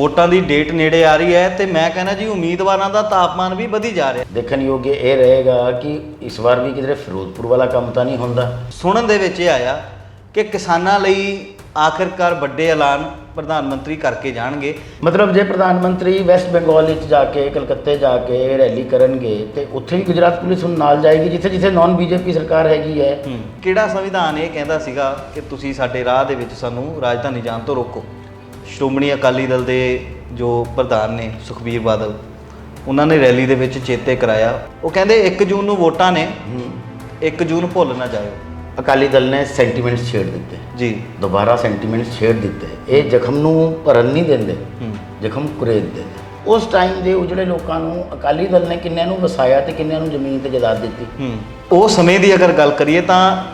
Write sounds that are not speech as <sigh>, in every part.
ਵੋਟਾਂ ਦੀ ਡੇਟ ਨੇੜੇ ਆ ਰਹੀ ਹੈ ਤੇ ਮੈਂ ਕਹਿੰਦਾ ਜੀ ਉਮੀਦਵਾਰਾਂ ਦਾ ਤਾਪਮਾਨ ਵੀ ਵਧੀ ਜਾ ਰਿਹਾ। ਦੇਖਣ ਯੋਗ ਇਹ ਰਹੇਗਾ ਕਿ ਇਸ ਵਾਰ ਵੀ ਕਿਧਰੇ ਫਿਰੋਜ਼ਪੁਰ ਵਾਲਾ ਕੰਮ ਤਾਂ ਨਹੀਂ ਹੁੰਦਾ। ਸੁਣਨ ਦੇ ਵਿੱਚ ਇਹ ਆਇਆ ਕਿ ਕਿਸਾਨਾਂ ਲਈ ਆਖਿਰਕਾਰ ਵੱਡੇ ਐਲਾਨ ਪ੍ਰਧਾਨ ਮੰਤਰੀ ਕਰਕੇ ਜਾਣਗੇ। ਮਤਲਬ ਜੇ ਪ੍ਰਧਾਨ ਮੰਤਰੀ ਵੈਸਟ ਬੰਗਾਲ ਵਿੱਚ ਜਾ ਕੇ ਕਲਕੱਤੇ ਜਾ ਕੇ ਰੈਲੀ ਕਰਨਗੇ ਤੇ ਉੱਥੇ ਵੀ ਗੁਜਰਾਤ ਪੁਲਿਸ ਹੁਣ ਨਾਲ ਜਾਏਗੀ ਜਿੱਥੇ ਜਿੱਥੇ ਨਾਨ ਬੀਜੇਪੀ ਸਰਕਾਰ ਹੈਗੀ ਹੈ। ਕਿਹੜਾ ਸੰਵਿਧਾਨ ਇਹ ਕਹਿੰਦਾ ਸੀਗਾ ਕਿ ਤੁਸੀਂ ਸਾਡੇ ਰਾਹ ਦੇ ਵਿੱਚ ਸਾਨੂੰ ਰਾਜਧਾਨੀ ਜਾਣ ਤੋਂ ਰੋਕੋ? ਸ਼੍ਰੋਮਣੀ ਅਕਾਲੀ ਦਲ ਦੇ ਜੋ ਪ੍ਰਧਾਨ ਨੇ ਸੁਖਬੀਰ ਬਾਦਲ ਉਹਨਾਂ ਨੇ ਰੈਲੀ ਦੇ ਵਿੱਚ ਚੇਤੇ ਕਰਾਇਆ। ਉਹ ਕਹਿੰਦੇ 1 ਜੂਨ ਨੂੰ ਵੋਟਾਂ ਨੇ। 1 ਜੂਨ ਭੁੱਲ ਨਾ ਜਾਇਓ। ਅਕਾਲੀ ਦਲ ਨੇ ਸੈਂਟੀਮੈਂਟਸ ਛੇੜ ਦਿੱਤੇ। ਜੀ। ਦੁਬਾਰਾ ਸੈਂਟੀਮੈਂਟਸ ਛੇੜ ਦਿੱਤੇ। ਇਹ ਜ਼ਖਮ ਨੂੰ ਭਰਨ ਨਹੀਂ ਦਿੰਦੇ। ਹੂੰ। ਜ਼ਖਮ ਕੁਰੇਦ ਦਿੰਦੇ ਉਸ ਟਾਈਮ ਦੇ ਉਜੜੇ ਲੋਕਾਂ ਨੂੰ ਅਕਾਲੀ ਦਲ ਨੇ ਕਿੰਨਿਆਂ ਨੂੰ ਵਸਾਇਆ ਤੇ ਕਿੰਨਿਆਂ ਨੂੰ ਜ਼ਮੀਨ ਤੇ ਜਾਇਦਾਦ ਦਿੱਤੀ। ਹੂੰ। ਉਹ ਸਮੇਂ ਦੀ ਅਗਰ ਗੱਲ ਕਰੀਏ ਤਾਂ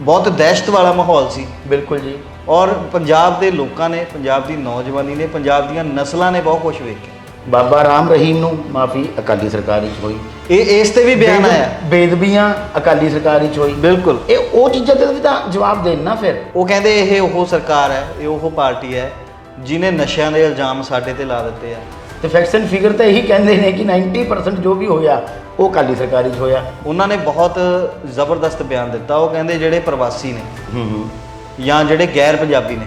ਬਹੁਤ ਦਹਿਸ਼ਤ ਵਾਲਾ ਮਾਹੌਲ ਸੀ। ਬਿਲਕੁਲ ਜੀ। ਔਰ ਪੰਜਾਬ ਦੇ ਲੋਕਾਂ ਨੇ ਪੰਜਾਬ ਦੀ ਨੌਜਵਾਨੀ ਨੇ ਪੰਜਾਬ ਦੀਆਂ ਨਸਲਾਂ ਨੇ ਬਹੁਤ ਕੁਝ ਵੇਖਿਆ। ਬਾਬਾ ਰਾਮ ਰਹੀਮ ਨੂੰ ਮਾਫੀ ਅਕਾਲੀ ਸਰਕਾਰ ਵਿੱਚ ਹੋਈ। ਇਹ ਇਸ ਤੇ ਵੀ ਬਿਆਨ ਆਇਆ। ਬੇਦਬੀਆਂ ਅਕਾਲੀ ਸਰਕਾਰ ਵਿੱਚ ਹੋਈ। ਬਿਲਕੁਲ। ਇਹ ਉਹ ਚੀਜ਼ਾਂ ਤੇ ਵੀ ਤਾਂ ਜਵਾਬ ਦੇਣਾ ਫਿਰ। ਉਹ ਕਹਿੰਦੇ ਇਹ ਉਹ ਸਰਕਾਰ ਹੈ ਇਹ ਉਹ ਪਾਰਟੀ ਹੈ ਜਿਨੇ ਨਸ਼ਿਆਂ ਦੇ ਇਲਜ਼ਾਮ ਸਾਡੇ ਤੇ ਲਾ ਦਿੱਤੇ ਆ। ਤੇ ਫੈਕਟਸ ਐਂਡ ਫਿਗਰ ਤਾਂ ਇਹੀ ਕਹਿੰਦੇ ਨੇ ਕਿ 90% ਜੋ ਵੀ ਹੋਇਆ ਉਹ ਅਕਾਲੀ ਸਰਕਾਰ ਵਿੱਚ ਹੋਇਆ। ਉਹਨਾਂ ਨੇ ਬਹੁਤ ਜ਼ਬਰਦਸਤ ਬਿਆਨ ਦਿੱਤਾ। ਉਹ ਕਹਿੰਦੇ ਜਿਹੜੇ ਪ੍ਰਵਾਸੀ ਨੇ ਹੂੰ ਹੂੰ। ਜਾਂ ਜਿਹੜੇ ਗੈਰ ਪੰਜਾਬੀ ਨੇ,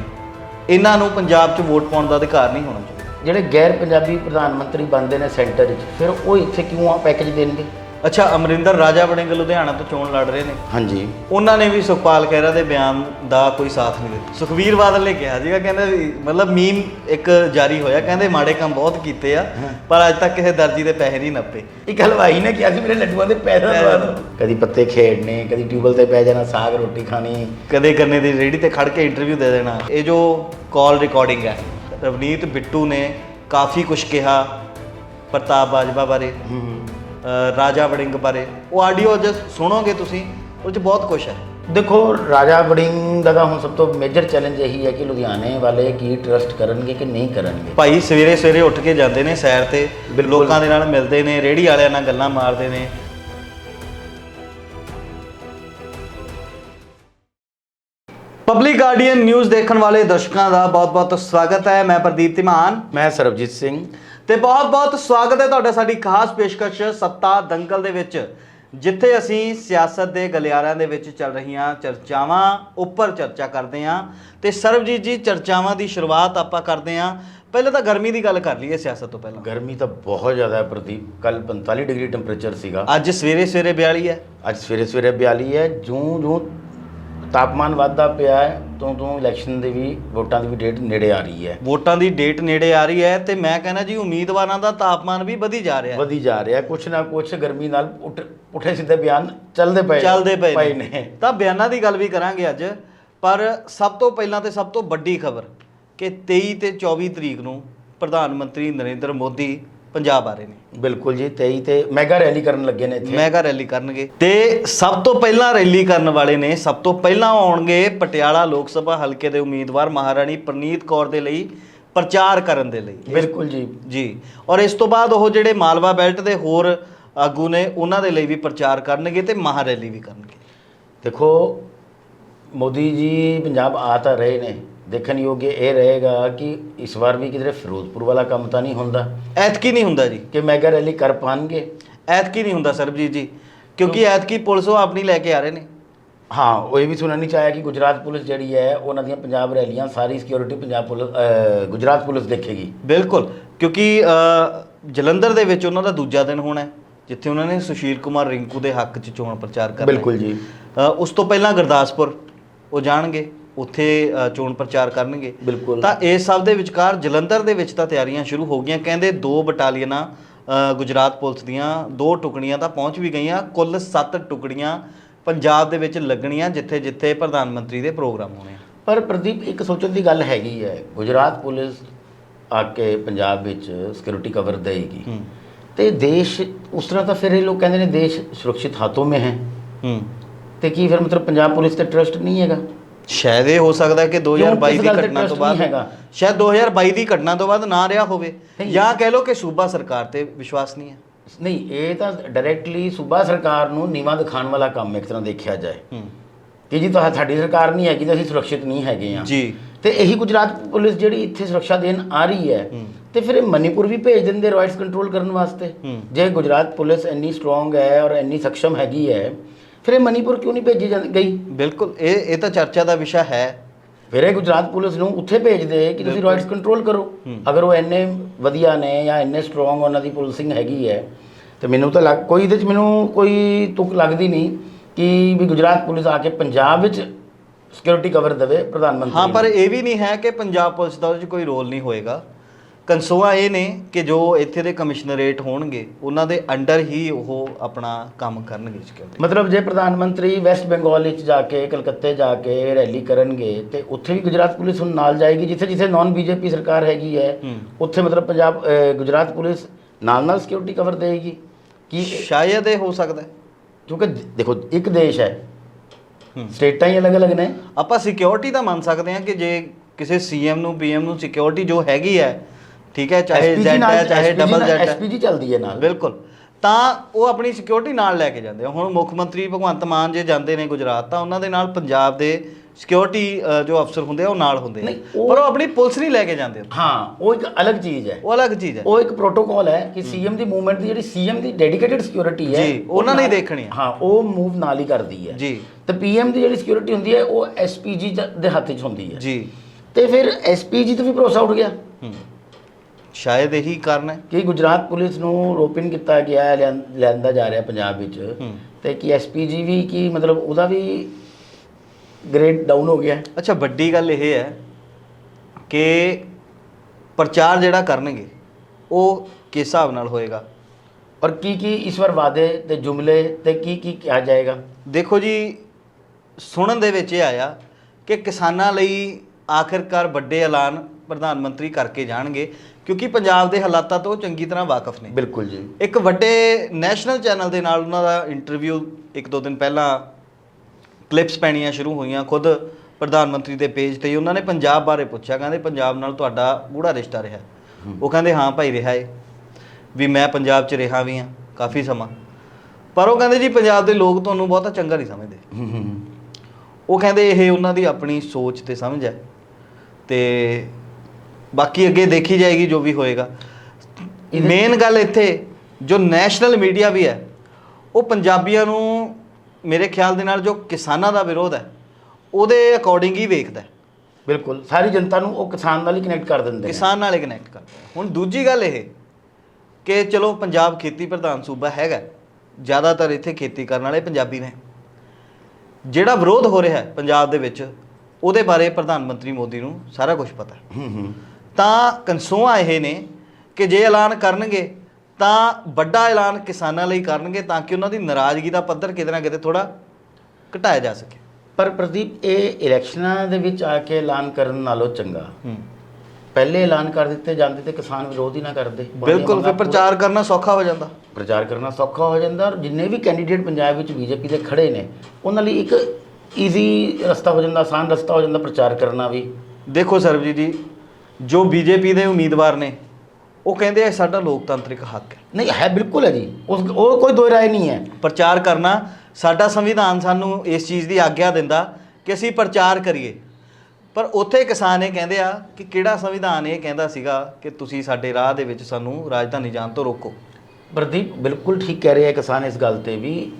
ਇਹਨਾਂ ਨੂੰ ਪੰਜਾਬ 'ਚ ਵੋਟ ਪਾਉਣ ਦਾ ਅਧਿਕਾਰ ਨਹੀਂ ਹੋਣਾ ਚਾਹੀਦਾ। ਜਿਹੜੇ ਗੈਰ ਪੰਜਾਬੀ ਪ੍ਰਧਾਨ ਮੰਤਰੀ ਬਣਦੇ ਨੇ ਸੈਂਟਰ 'ਚ, ਫਿਰ ਉਹ ਇੱਥੇ ਕਿਉਂ ਆ ਪੈਕੇਜ ਦੇਣਗੇ? ਅੱਛਾ ਅਮਰਿੰਦਰ ਰਾਜਾ ਵੜਿੰਗ ਲੁਧਿਆਣਾ ਤੋਂ ਚੋਣ ਲੜ ਰਹੇ ਨੇ। ਹਾਂਜੀ। ਉਹਨਾਂ ਨੇ ਵੀ ਸੁਖਪਾਲ ਖਹਿਰਾ ਦੇ ਬਿਆਨ ਦਾ ਕੋਈ ਸਾਥ ਨਹੀਂ ਦਿੱਤਾ। ਸੁਖਵੀਰ ਬਾਦਲ ਨੇ ਕਿਹਾ ਸੀਗਾ ਕਹਿੰਦਾ ਵੀ ਮਤਲਬ ਮੀਮ ਇੱਕ ਜਾਰੀ ਹੋਇਆ ਕਹਿੰਦੇ ਮਾੜੇ ਕੰਮ ਬਹੁਤ ਕੀਤੇ ਆ ਪਰ ਅੱਜ ਤੱਕ ਕਿਸੇ ਦਰਜੀ ਦੇ ਪੈਸੇ ਨਹੀਂ ਨੱਪੇ। ਇੱਕ ਹਲਵਾਈ ਨੇ ਕਿਹਾ ਸੀ ਮੇਰੇ ਲੱਡੂਆਂ ਦੇ ਪੈਸੇ ਦਵਾ ਦਿਓ ਕਦੀ ਪੱਤੇ ਖੇਡਨੇ ਕਦੀ ਟਿਊਬਲ ਤੇ ਪੈ ਜਾਣਾ ਸਾਗ ਰੋਟੀ ਖਾਣੀ। ਕਦੇ ਗੰਨੇ ਦੀ ਰੇੜੀ ਤੇ ਖੜ ਕੇ ਇੰਟਰਵਿਊ ਦੇ ਦੇਣਾ। ਇਹ ਜੋ ਕਾਲ ਰਿਕਾਰਡਿੰਗ ਹੈ ਰਵਨੀਤ ਬਿੱਟੂ ਨੇ ਕਾਫੀ ਕੁਝ ਕਿਹਾ ਪ੍ਰਤਾਪ ਬਾਜਵਾ ਬਾਰੇ। ਰਾਜਾ ਵੜਿੰਗ ਬਾਰੇ। ਉਹ ਆਡੀਓ ਜੇ ਸੁਣੋਗੇ ਤੁਸੀਂ ਉਹ 'ਚ ਬਹੁਤ ਕੁਝ ਹੈ। ਦੇਖੋ ਰਾਜਾ ਵੜਿੰਗ ਦਾ ਤਾਂ ਹੁਣ ਸਭ ਤੋਂ ਮੇਜਰ ਚੈਲੰਜ ਇਹੀ ਹੈ ਕਿ ਲੁਧਿਆਣੇ ਵਾਲੇ ਕੀ ਟਰਸਟ ਕਰਨਗੇ ਕਿ ਨਹੀਂ ਕਰਨਗੇ। ਭਾਈ ਸਵੇਰੇ ਸਵੇਰੇ ਉੱਠ ਕੇ ਜਾਂਦੇ ਨੇ ਸੈਰ ਤੇ। ਲੋਕਾਂ ਦੇ ਨਾਲ ਮਿਲਦੇ ਨੇ ਰੇੜੀ ਵਾਲਿਆਂ ਨਾਲ ਗੱਲਾਂ ਮਾਰਦੇ ਨੇ। ਪਬਲਿਕ ਗਾਰਡੀਅਨ ਨਿਊਜ਼ ਦੇਖਣ ਵਾਲੇ ਦਰਸ਼ਕਾਂ ਦਾ ਬਹੁਤ-ਬਹੁਤ ਸਵਾਗਤ ਹੈ। ਮੈਂ ਪ੍ਰਦੀਪ ਧੀਮਾਨ। ਮੈਂ ਸਰਬਜੀਤ ਸਿੰਘ। ਤੇ ਬਹੁਤ-ਬਹੁਤ ਸਵਾਗਤ ਹੈ ਤੁਹਾਡਾ ਸਾਡੀ ਖਾਸ ਪੇਸ਼ਕਸ਼ ਸੱਤਾ ਦੰਗਲ ਦੇ ਵਿੱਚ ਜਿੱਥੇ ਅਸੀਂ ਸਿਆਸਤ ਦੇ ਗਲਿਆਰਿਆਂ ਦੇ ਵਿੱਚ ਚੱਲ ਰਹੀਆਂ ਚਰਚਾਵਾਂ ਉੱਪਰ ਚਰਚਾ ਕਰਦੇ ਹਾਂ ਤੇ ਸਰਬਜੀਤ ਜੀ ਚਰਚਾਵਾਂ ਦੀ ਸ਼ੁਰੂਆਤ ਆਪਾਂ ਕਰਦੇ ਹਾਂ। ਪਹਿਲਾਂ ਤਾਂ ਗਰਮੀ ਦੀ ਗੱਲ ਕਰ ਲਈਏ ਸਿਆਸਤ ਤੋਂ ਪਹਿਲਾਂ। ਗਰਮੀ ਤਾਂ ਬਹੁਤ ਜ਼ਿਆਦਾ ਹੈ ਪ੍ਰਦੀਪ। ਕੱਲ 45 ਡਿਗਰੀ ਟੈਂਪਰੇਚਰ ਸੀਗਾ। ਅੱਜ ਸਵੇਰੇ ਸਵੇਰੇ 42 ਹੈ। ਅੱਜ ਸਵੇਰੇ ਸਵੇਰੇ 42 ਹੈ। ਜੂੰ ਜੂੰ ਤਾਪਮਾਨ ਵੱਧਦਾ ਪਿਆ ਹੈ। ਤੋਂ ਤੋਂ ਇਲੈਕਸ਼ਨ ਦੇ ਵੀ ਵੋਟਾਂ ਦੀ ਵੀ ਡੇਟ ਨੇੜੇ ਆ ਰਹੀ ਹੈ। ਵੋਟਾਂ ਦੀ ਡੇਟ ਨੇੜੇ ਆ ਰਹੀ ਹੈ ਤੇ ਮੈਂ ਕਹਿੰਦਾ ਜੀ ਉਮੀਦਵਾਰਾਂ ਦਾ ਤਾਪਮਾਨ ਵੀ ਵਧੀ ਜਾ ਰਿਹਾ ਹੈ। ਵਧੀ ਜਾ ਰਿਹਾ ਕੁਛ ਨਾ ਕੁਛ ਗਰਮੀ ਨਾਲ ਉੱਠ ਪੁੱਠੇ ਸਿੱਧੇ ਬਿਆਨ ਚੱਲਦੇ ਪਏ ਚੱਲਦੇ ਪਏ ਨੇ। ਤਾਂ ਬਿਆਨਾਂ ਦੀ ਗੱਲ ਵੀ ਕਰਾਂਗੇ ਅੱਜ ਪਰ ਸਭ ਤੋਂ ਪਹਿਲਾਂ ਤੇ ਸਭ ਤੋਂ ਵੱਡੀ ਖਬਰ ਕਿ 23 ਤੇ 24 ਤਰੀਕ ਨੂੰ ਪ੍ਰਧਾਨ ਮੰਤਰੀ ਨਰਿੰਦਰ ਮੋਦੀ ਪੰਜਾਬ ਆ ਰਹੇ ਨੇ। ਬਿਲਕੁਲ ਜੀ 23 ਤੇ ਮੈਗਾ ਰੈਲੀ ਕਰਨ ਲੱਗੇ ਨੇ ਇੱਥੇ। ਮੈਗਾ ਰੈਲੀ ਕਰਨਗੇ। ਤੇ ਸਭ ਤੋਂ ਪਹਿਲਾਂ ਰੈਲੀ ਕਰਨ ਵਾਲੇ ਨੇ ਸਭ ਤੋਂ ਪਹਿਲਾਂ ਆਉਣਗੇ ਪਟਿਆਲਾ ਲੋਕ ਸਭਾ ਹਲਕੇ ਦੇ ਉਮੀਦਵਾਰ ਮਹਾਰਾਣੀ ਪ੍ਰਨੀਤ ਕੌਰ ਦੇ ਲਈ ਪ੍ਰਚਾਰ ਕਰਨ ਦੇ ਲਈ। ਬਿਲਕੁਲ ਜੀ। ਜੀ। ਔਰ ਇਸ ਤੋਂ ਬਾਅਦ ਉਹ ਜਿਹੜੇ ਮਾਲਵਾ ਬੈਲਟ ਦੇ ਹੋਰ ਆਗੂ ਨੇ ਉਹਨਾਂ ਦੇ ਲਈ ਵੀ ਪ੍ਰਚਾਰ ਕਰਨਗੇ ਤੇ ਮਹਾ ਰੈਲੀ ਵੀ ਕਰਨਗੇ। ਦੇਖੋ ਮੋਦੀ ਜੀ ਪੰਜਾਬ ਆ ਤਾਂ ਰਹੇ ਨੇ। ਦੇਖਣ ਯੋਗ ਇਹ ਰਹੇਗਾ ਕਿ ਇਸ ਵਾਰ ਵੀ ਕਿਧਰੇ ਫਿਰੋਜ਼ਪੁਰ ਵਾਲਾ ਕੰਮ ਤਾਂ ਨਹੀਂ ਹੁੰਦਾ। ਐਤਕੀ ਨਹੀਂ ਹੁੰਦਾ ਜੀ। ਕਿ ਮੈਗਾ ਰੈਲੀ ਕਰ ਪਾਣਗੇ। ਐਤਕੀ ਨਹੀਂ ਹੁੰਦਾ ਸਰਬਜੀਤ ਜੀ ਕਿਉਂਕਿ ਐਤਕੀ ਪੁਲਿਸ ਉਹ ਆਪਣੀ ਲੈ ਕੇ ਆ ਰਹੇ ਨੇ। ਹਾਂ ਉਹ ਇਹ ਵੀ ਸੁਣਨ ਨਹੀਂ ਚਾਹਿਆ ਕਿ ਗੁਜਰਾਤ ਪੁਲਿਸ ਜਿਹੜੀ ਹੈ ਉਹਨਾਂ ਦੀਆਂ ਪੰਜਾਬ ਰੈਲੀਆਂ ਸਾਰੀ ਸਿਕਿਉਰਿਟੀ ਪੰਜਾਬ ਪੁਲਿਸ ਅਹ, ਗੁਜਰਾਤ ਪੁਲਿਸ ਦੇਖੇਗੀ। ਬਿਲਕੁਲ ਕਿਉਂਕਿ ਅ, ਜਲੰਧਰ ਦੇ ਵਿੱਚ ਉਹਨਾਂ ਦਾ ਦੂਜਾ ਦਿਨ ਹੋਣਾ ਹੈ ਜਿੱਥੇ ਉਹਨਾਂ ਨੇ ਸੁਸ਼ੀਲ ਕੁਮਾਰ ਰਿੰਕੂ ਦੇ ਹੱਕ 'ਚ ਚੋਣ ਪ੍ਰਚਾਰ ਕਰਨਾ ਹੈ। ਬਿਲਕੁਲ ਜੀ। ਅ, ਉਸ ਤੋਂ ਪਹਿਲਾਂ ਗੁਰਦਾਸਪੁਰ ਉਹ ਜਾਣਗੇ। ਉੱਥੇ ਚੋਣ ਪ੍ਰਚਾਰ ਕਰਨਗੇ। ਬਿਲਕੁਲ। ਤਾਂ ਇਸ ਸਭ ਦੇ ਵਿਚਕਾਰ ਜਲੰਧਰ ਦੇ ਵਿੱਚ ਤਾਂ ਤਿਆਰੀਆਂ ਸ਼ੁਰੂ ਹੋ ਗਈਆਂ। ਕਹਿੰਦੇ ਦੋ ਬਟਾਲੀਅਨਾਂ ਗੁਜਰਾਤ ਪੁਲਿਸ ਦੀਆਂ ਦੋ ਟੁਕੜੀਆਂ ਤਾਂ ਪਹੁੰਚ ਵੀ ਗਈਆਂ। ਕੁੱਲ 7 ਟੁਕੜੀਆਂ ਪੰਜਾਬ ਦੇ ਵਿੱਚ ਲੱਗਣੀਆਂ ਜਿੱਥੇ ਜਿੱਥੇ ਪ੍ਰਧਾਨ ਮੰਤਰੀ ਦੇ ਪ੍ਰੋਗਰਾਮ ਹੋਣੇ ਪਰ ਪ੍ਰਦੀਪ ਇੱਕ ਸੋਚਣ ਦੀ ਗੱਲ ਹੈਗੀ ਹੈ। ਗੁਜਰਾਤ ਪੁਲਿਸ ਆ ਕੇ ਪੰਜਾਬ ਵਿੱਚ ਸਿਕਿਉਰਿਟੀ ਕਵਰ ਦੇਗੀ ਤੇ ਦੇਸ਼ ਉਸ ਤਰ੍ਹਾਂ ਤਾਂ ਫਿਰ ਇਹ ਲੋਕ ਕਹਿੰਦੇ ਨੇ ਦੇਸ਼ ਸੁਰੱਖਿਅਤ ਹੱਥੋਂ ਮੇ ਹੈ। ਹੂੰ। ਤੇ ਕੀ ਫਿਰ ਮਤਲਬ ਪੰਜਾਬ ਪੁਲਿਸ ਤੇ ਟਰਸਟ ਨਹੀਂ ਹੈਗਾ? ਸ਼ਾਇਦ ਇਹ ਹੋ ਸਕਦਾ ਕਿ 2022 ਕਿਸ ਦੀ ਘਟਨਾ ਤੋਂ ਬਾਅਦ? ਸ਼ਾਇਦ 2022 ਦੀ ਘਟਨਾ ਤੋਂ ਬਾਅਦ ਨਾ ਰਿਹਾ ਹੋਵੇ। ਜਾਂ ਕਹਿ ਲਓ ਕਿ ਸੂਬਾ ਸਰਕਾਰ ਤੇ ਵਿਸ਼ਵਾਸ ਨਹੀਂ ਹੈ ਨਹੀਂ ਇਹ ਤਾਂ ਡਾਇਰੈਕਟਲੀ ਸੂਬਾ ਸਰਕਾਰ ਨੂੰ ਨੀਵਾ ਦਿਖਾਉਣ ਵਾਲਾ ਕੰਮ ਇੱਕ ਤਰ੍ਹਾਂ ਦੇਖਿਆ ਜਾਏ ਕਿ ਜੀ ਤਾਂ ਸਾਡੀ ਸਰਕਾਰ ਨਹੀਂ ਹੈਗੀ ਤਾਂ ਅਸੀਂ ਸੁਰੱਖਿਅਤ ਨਹੀਂ ਹੈਗੇ ਆ ਜੀ ਤੇ ਇਹੀ ਗੁਜਰਾਤ ਪੁਲਿਸ ਜਿਹੜੀ ਇੱਥੇ ਸੁਰੱਖਿਆ ਦੇਣ ਆ ਰਹੀ ਹੈ। ਤੇ ਫਿਰ ਇਹ ਮਨੀਪੁਰ ਵੀ ਭੇਜ ਦਿੰਦੇ ਰਾਈਟਸ ਕੰਟਰੋਲ ਕਰਨ ਵਾਸਤੇ। ਜੇ ਗੁਜਰਾਤ ਪੁਲਿਸ ਇੰਨੀ ਸਟਰੋਂਗ ਹੈ ਔਰ ਇੰਨੀ ਸક્ષਮ ਹੈਗੀ ਹੈ ਫਿਰ ਇਹ ਮਨੀਪੁਰ ਕਿਉਂ ਨਹੀਂ ਭੇਜੀ ਜਾਂਦੀ ਗਈ? ਬਿਲਕੁਲ ਇਹ ਇਹ ਤਾਂ ਚਰਚਾ ਦਾ ਵਿਸ਼ਾ ਹੈ। ਫਿਰ ਇਹ ਗੁਜਰਾਤ ਪੁਲਿਸ ਨੂੰ ਉੱਥੇ ਭੇਜਦੇ ਕਿ ਤੁਸੀਂ ਰਾਈਟਸ ਕੰਟਰੋਲ ਕਰੋ। ਅਗਰ ਉਹ ਇੰਨੇ ਵਧੀਆ ਨੇ ਜਾਂ ਇੰਨੇ ਸਟਰੋਂਗ ਉਹਨਾਂ ਦੀ ਪੁਲਿਸਿੰਗ ਹੈਗੀ ਹੈ ਤੇ ਮੈਨੂੰ ਤਾਂ ਲੱਗ ਕੋਈ ਇਹਦੇ ਚ ਮੈਨੂੰ ਕੋਈ ਤੁਕ ਲੱਗਦੀ ਨਹੀਂ ਕਿ ਵੀ ਗੁਜਰਾਤ ਪੁਲਿਸ ਆ ਕੇ ਪੰਜਾਬ ਵਿੱਚ ਸਿਕਿਉਰਿਟੀ ਕਵਰ ਦੇਵੇ ਪ੍ਰਧਾਨ ਮੰਤਰੀ ਹਾਂ। ਪਰ ਇਹ ਵੀ ਨਹੀਂ ਹੈ ਕਿ ਪੰਜਾਬ ਪੁਲਿਸ ਦਾ ਉਹਦੇ 'ਚ ਕੋਈ ਰੋਲ ਨਹੀਂ ਹੋਏਗਾ। ਕੰਸੋਆ ਇਹ ਨੇ ਕਿ ਜੋ ਇੱਥੇ ਦੇ ਕਮਿਸ਼ਨਰੇਟ ਹੋਣਗੇ ਉਹਨਾਂ ਦੇ ਅੰਡਰ ਹੀ ਉਹ ਆਪਣਾ ਕੰਮ ਕਰਨਗੇ ਸਿਕਿਉਰਿਟੀ ਮਤਲਬ ਜੇ ਪ੍ਰਧਾਨ ਮੰਤਰੀ ਵੈਸਟ ਬੰਗਾਲ ਵਿੱਚ ਜਾ ਕੇ ਕਲਕੱਤੇ ਜਾ ਕੇ ਰੈਲੀ ਕਰਨਗੇ ਤੇ ਉੱਥੇ ਵੀ ਗੁਜਰਾਤ ਪੁਲਿਸ ਹੁਣ ਨਾਲ ਜਾਏਗੀ ਜਿੱਥੇ ਜਿੱਥੇ ਨਾਨ ਬੀਜੇਪੀ ਸਰਕਾਰ ਹੈਗੀ ਹੈ। ਉੱਥੇ ਮਤਲਬ ਪੰਜਾਬ ਗੁਜਰਾਤ ਪੁਲਿਸ ਨਾਲ ਨਾਲ ਸਿਕਿਉਰਿਟੀ ਕਵਰ ਦੇਗੀ ਕੀ ਸ਼ਾਇਦ ਇਹ ਹੋ ਸਕਦਾ ਕਿਉਂਕਿ ਦੇਖੋ ਇੱਕ ਦੇਸ਼ ਹੈ। ਸਟੇਟਾਂ ਹੀ ਅਲੱਗ-ਅਲੱਗ ਨੇ। ਆਪਾਂ ਸਿਕਿਉਰਿਟੀ ਤਾਂ ਮੰਨ ਸਕਦੇ ਹਾਂ ਕਿ ਜੇ ਕਿਸੇ ਸੀਐਮ ਨੂੰ ਪੀਐਮ ਨੂੰ ਸਿਕਿਉਰਿਟੀ ਜੋ ਹੈਗੀ ਹੈ ਠੀਕ ਹੈ ਚਾਹੇ ਜ਼ੈਡ ਹੈ ਚਾਹੇ ਡਬਲ ਜ਼ੈਡ ਹੈ। SPG ਚੱਲਦੀ ਹੈ ਨਾਲ। ਬਿਲਕੁਲ। ਤਾਂ ਉਹ ਆਪਣੀ ਸਿਕਿਉਰਿਟੀ ਨਾਲ ਲੈ ਕੇ ਜਾਂਦੇ ਹੁਣ ਮੁੱਖ ਮੰਤਰੀ ਭਗਵੰਤ ਮਾਨ ਜੇ ਜਾਂਦੇ ਨੇ ਗੁਜਰਾਤ ਤਾਂ ਉਹਨਾਂ ਦੇ ਨਾਲ ਪੰਜਾਬ ਦੇ ਸਿਕਿਉਰਿਟੀ ਜੋ ਅਫਸਰ ਹੁੰਦੇ ਆ ਉਹ ਨਾਲ ਹੁੰਦੇ ਉਹ- ਪਰ ਉਹ ਆਪਣੀ ਪੁਲਿਸ ਨਹੀਂ ਲੈ ਕੇ ਜਾਂਦੇ ਹਾਂ ਉਹ ਇੱਕ ਅਲੱਗ ਚੀਜ਼ ਹੈ। ਉਹ ਅਲੱਗ ਚੀਜ਼ ਹੈ। ਉਹ ਇੱਕ ਪ੍ਰੋਟੋਕਾਲ ਹੈ ਕਿ ਸੀਐਮ ਦੀ ਮੂਵਮੈਂਟ ਦੀ ਜਿਹੜੀ ਸੀਐਮ ਦੀ ਡੈਡੀਕੇਟਿਡ ਸਿਕਿਉਰਿਟੀ ਹੈ ਜੀ, ਉਹਨਾਂ ਨੇ ਦੇਖਣੀ ਹੈ। ਹਾਂ ਉਹ ਮੂਵ ਨਾਲ ਹੀ ਕਰਦੀ ਹੈ। ਜੀ। ਤੇ ਪੀਐਮ ਦੀ ਜਿਹੜੀ ਸਿਕਿਉਰਿਟੀ ਹੁੰਦੀ ਹੈ ਉਹ ਐਸਪੀਜੀ ਦੇ ਹੱਥ 'ਚ ਹੁੰਦੀ ਹੈ। ਜੀ। ਤੇ ਫਿਰ ਐਸਪੀਜੀ ਤੋਂ ਵੀ ਭਰੋਸਾ ਉੱਠ ਗਿਆ। ਸ਼ਾਇਦ ਇਹੀ ਕਾਰਨ ਹੈ। ਕਿ ਗੁਜਰਾਤ ਪੁਲਿਸ ਨੂੰ ਰੋਪਿਨ ਕੀਤਾ ਗਿਆ ਹੈ, ਲਿਆਂਦਾ ਜਾ ਰਿਹਾ ਪੰਜਾਬ ਵਿੱਚ। ਤੇ ਕਿ ਐਸਪੀਜੀ ਵੀ ਕੀ ਮਤਲਬ ਉਹਦਾ ਵੀ ਗ੍ਰੇਡ ਡਾਊਨ ਹੋ ਗਿਆ। ਅੱਛਾ ਵੱਡੀ ਗੱਲ ਇਹ ਹੈ ਕਿ ਪ੍ਰਚਾਰ ਜਿਹੜਾ ਕਰਨਗੇ ਉਹ ਕਿਸ ਹਿਸਾਬ ਨਾਲ ਹੋਏਗਾ? ਔਰ ਕੀ ਕੀ ਇਸ ਵਾਰ ਵਾਅਦੇ ਤੇ ਜੁਮਲੇ ਤੇ ਕੀ ਕੀ ਕਿਹਾ ਜਾਏਗਾ? ਦੇਖੋ ਜੀ ਸੁਣਨ ਦੇ ਵਿੱਚ ਇਹ ਆਇਆ ਕਿ ਕਿਸਾਨਾਂ ਲਈ ਆਖਿਰਕਾਰ ਵੱਡੇ ਐਲਾਨ ਪ੍ਰਧਾਨ ਮੰਤਰੀ ਕਰਕੇ ਜਾਣਗੇ। ਕਿਉਂਕਿ ਪੰਜਾਬ ਦੇ ਹਾਲਾਤਾਂ ਤੋਂ ਉਹ ਚੰਗੀ ਤਰ੍ਹਾਂ ਵਾਕਿਫ ਨੇ। ਬਿਲਕੁਲ ਜੀ। ਇੱਕ ਵੱਡੇ ਨੈਸ਼ਨਲ ਚੈਨਲ ਦੇ ਨਾਲ ਉਹਨਾਂ ਦਾ ਇੰਟਰਵਿਊ ਇੱਕ ਦੋ ਦਿਨ ਪਹਿਲਾਂ ਕਲਿੱਪਸ ਪੈਣੀਆਂ ਸ਼ੁਰੂ ਹੋਈਆਂ ਖੁਦ ਪ੍ਰਧਾਨ ਮੰਤਰੀ ਦੇ ਪੇਜ ਤੇ ਹੀ। ਉਹਨਾਂ ਨੇ ਪੰਜਾਬ ਬਾਰੇ ਪੁੱਛਿਆ ਕਹਿੰਦੇ ਪੰਜਾਬ ਨਾਲ ਤੁਹਾਡਾ ਗੂੜਾ ਰਿਸ਼ਤਾ ਰਿਹਾ। ਉਹ ਕਹਿੰਦੇ ਹਾਂ ਭਾਈ ਰਿਹਾ ਏ। ਵੀ ਮੈਂ ਪੰਜਾਬ 'ਚ ਰਿਹਾ ਵੀ ਹਾਂ ਕਾਫੀ ਸਮਾਂ। ਪਰ ਉਹ ਕਹਿੰਦੇ ਜੀ ਪੰਜਾਬ ਦੇ ਲੋਕ ਤੁਹਾਨੂੰ ਬਹੁਤਾ ਚੰਗਾ ਨਹੀਂ ਸਮਝਦੇ। ਉਹ ਕਹਿੰਦੇ ਇਹ ਉਹਨਾਂ ਦੀ ਆਪਣੀ ਸੋਚ ਤੇ ਸਮਝ ਹੈ। ਤੇ ਬਾਕੀ ਅੱਗੇ ਦੇਖੀ ਜਾਏਗੀ ਜੋ ਵੀ ਹੋਏਗਾ। ਮੇਨ ਗੱਲ ਇੱਥੇ ਜੋ ਨੈਸ਼ਨਲ ਮੀਡੀਆ ਵੀ ਹੈ ਉਹ ਪੰਜਾਬੀਆਂ ਨੂੰ ਮੇਰੇ ਖਿਆਲ ਦੇ ਨਾਲ ਜੋ ਕਿਸਾਨਾਂ ਦਾ ਵਿਰੋਧ ਹੈ ਉਹਦੇ ਅਕੋਰਡਿੰਗ ਹੀ ਵੇਖਦਾ ਹੈ। ਬਿਲਕੁਲ ਸਾਰੀ ਜਨਤਾ ਨੂੰ ਉਹ ਕਿਸਾਨ ਨਾਲ ਹੀ ਕਨੈਕਟ ਕਰ ਦਿੰਦੇ ਨੇ। ਕਿਸਾਨ ਨਾਲੇ ਕਨੈਕਟ ਕਰਦਾ ਹੈ ਹੁਣ ਦੂਜੀ ਗੱਲ ਇਹ ਕਿ ਚਲੋ ਪੰਜਾਬ ਖੇਤੀ ਪ੍ਰਧਾਨ ਸੂਬਾ ਹੈਗਾ ਜ਼ਿਆਦਾਤਰ ਇੱਥੇ ਖੇਤੀ ਕਰਨ ਵਾਲੇ ਪੰਜਾਬੀ ਨੇ। ਜਿਹੜਾ ਵਿਰੋਧ ਹੋ ਰਿਹਾ ਹੈ ਪੰਜਾਬ ਦੇ ਵਿੱਚ ਉਹਦੇ ਬਾਰੇ ਪ੍ਰਧਾਨ ਮੰਤਰੀ ਮੋਦੀ ਨੂੰ ਸਾਰਾ ਕੁਝ ਪਤਾ ਹੈ। ਹੂੰ ਹੂੰ। ਤਾਂ ਕਨਸੋਆ ਇਹ ਨੇ ਕਿ ਜੇ ਐਲਾਨ ਕਰਨਗੇ ਤਾਂ ਵੱਡਾ ਐਲਾਨ ਕਿਸਾਨਾਂ ਲਈ ਕਰਨਗੇ ਤਾਂ ਕਿ ਉਹਨਾਂ ਦੀ ਨਾਰਾਜ਼ਗੀ ਦਾ ਪੱਧਰ ਕਿਤੇ ਨਾ ਕਿਤੇ ਥੋੜਾ ਘਟਾਇਆ ਜਾ ਸਕੇ। ਪਰ ਪ੍ਰਦੀਪ ਇਹ ਇਲੈਕਸ਼ਨਾਂ ਦੇ ਵਿੱਚ ਆ ਕੇ ਐਲਾਨ ਕਰਨ ਨਾਲੋਂ ਚੰਗਾ। ਪਹਿਲੇ ਐਲਾਨ ਕਰ ਦਿੱਤੇ ਜਾਂਦੇ ਤੇ ਕਿਸਾਨ ਵਿਰੋਧ ਹੀ ਨਾ ਕਰਦੇ। ਬਿਲਕੁਲ ਫਿਰ ਪ੍ਰਚਾਰ ਕਰਨਾ ਸੌਖਾ ਹੋ ਜਾਂਦਾ। ਪ੍ਰਚਾਰ ਕਰਨਾ ਸੌਖਾ ਹੋ ਜਾਂਦਾ ਔਰ ਜਿੰਨੇ ਵੀ ਕੈਂਡੀਡੇਟ ਪੰਜਾਬ ਵਿੱਚ ਬੀਜੇਪੀ ਦੇ ਖੜੇ ਨੇ ਉਹਨਾਂ ਲਈ ਇੱਕ ਈਜ਼ੀ ਰਸਤਾ ਹੋ ਜਾਂਦਾ ਆਸਾਨ ਰਸਤਾ ਹੋ ਜਾਂਦਾ ਪ੍ਰਚਾਰ ਕਰਨਾ ਵੀ। ਦੇਖੋ ਸਰਬਜੀਤ ਜੀ ਜੋ ਬੀਜੇਪੀ ਦੇ ਉਮੀਦਵਾਰ ਨੇ ਉਹ ਕਹਿੰਦੇ ਆ ਸਾਡਾ ਲੋਕਤੰਤਰਿਕ ਹੱਕ ਹੈ। ਨਹੀਂ ਹੈ ਬਿਲਕੁਲ ਹੈ ਜੀ। ਉਸ ਉਹ ਕੋਈ ਦੋ ਰਾਏ ਨਹੀਂ ਹੈ। ਪ੍ਰਚਾਰ ਕਰਨਾ ਸਾਡਾ ਸੰਵਿਧਾਨ ਸਾਨੂੰ ਇਸ ਚੀਜ਼ ਦੀ ਆਗਿਆ ਦਿੰਦਾ ਕਿ ਅਸੀਂ ਪ੍ਰਚਾਰ ਕਰੀਏ। ਪਰ ਉੱਥੇ ਕਿਸਾਨ ਇਹ ਕਹਿੰਦੇ ਆ ਕਿ ਕਿਹੜਾ ਸੰਵਿਧਾਨ ਇਹ ਕਹਿੰਦਾ ਸੀਗਾ ਕਿ ਤੁਸੀਂ ਸਾਡੇ ਰਾਹ ਦੇ ਵਿੱਚ ਸਾਨੂੰ ਰਾਜਧਾਨੀ ਜਾਣ ਤੋਂ ਰੋਕੋ। ਪ੍ਰਦੀਪ ਬਿਲਕੁਲ ਠੀਕ ਕਹਿ ਰਿਹਾ ਕਿਸਾਨ ਇਸ ਗੱਲ ਤੇ ਵੀ।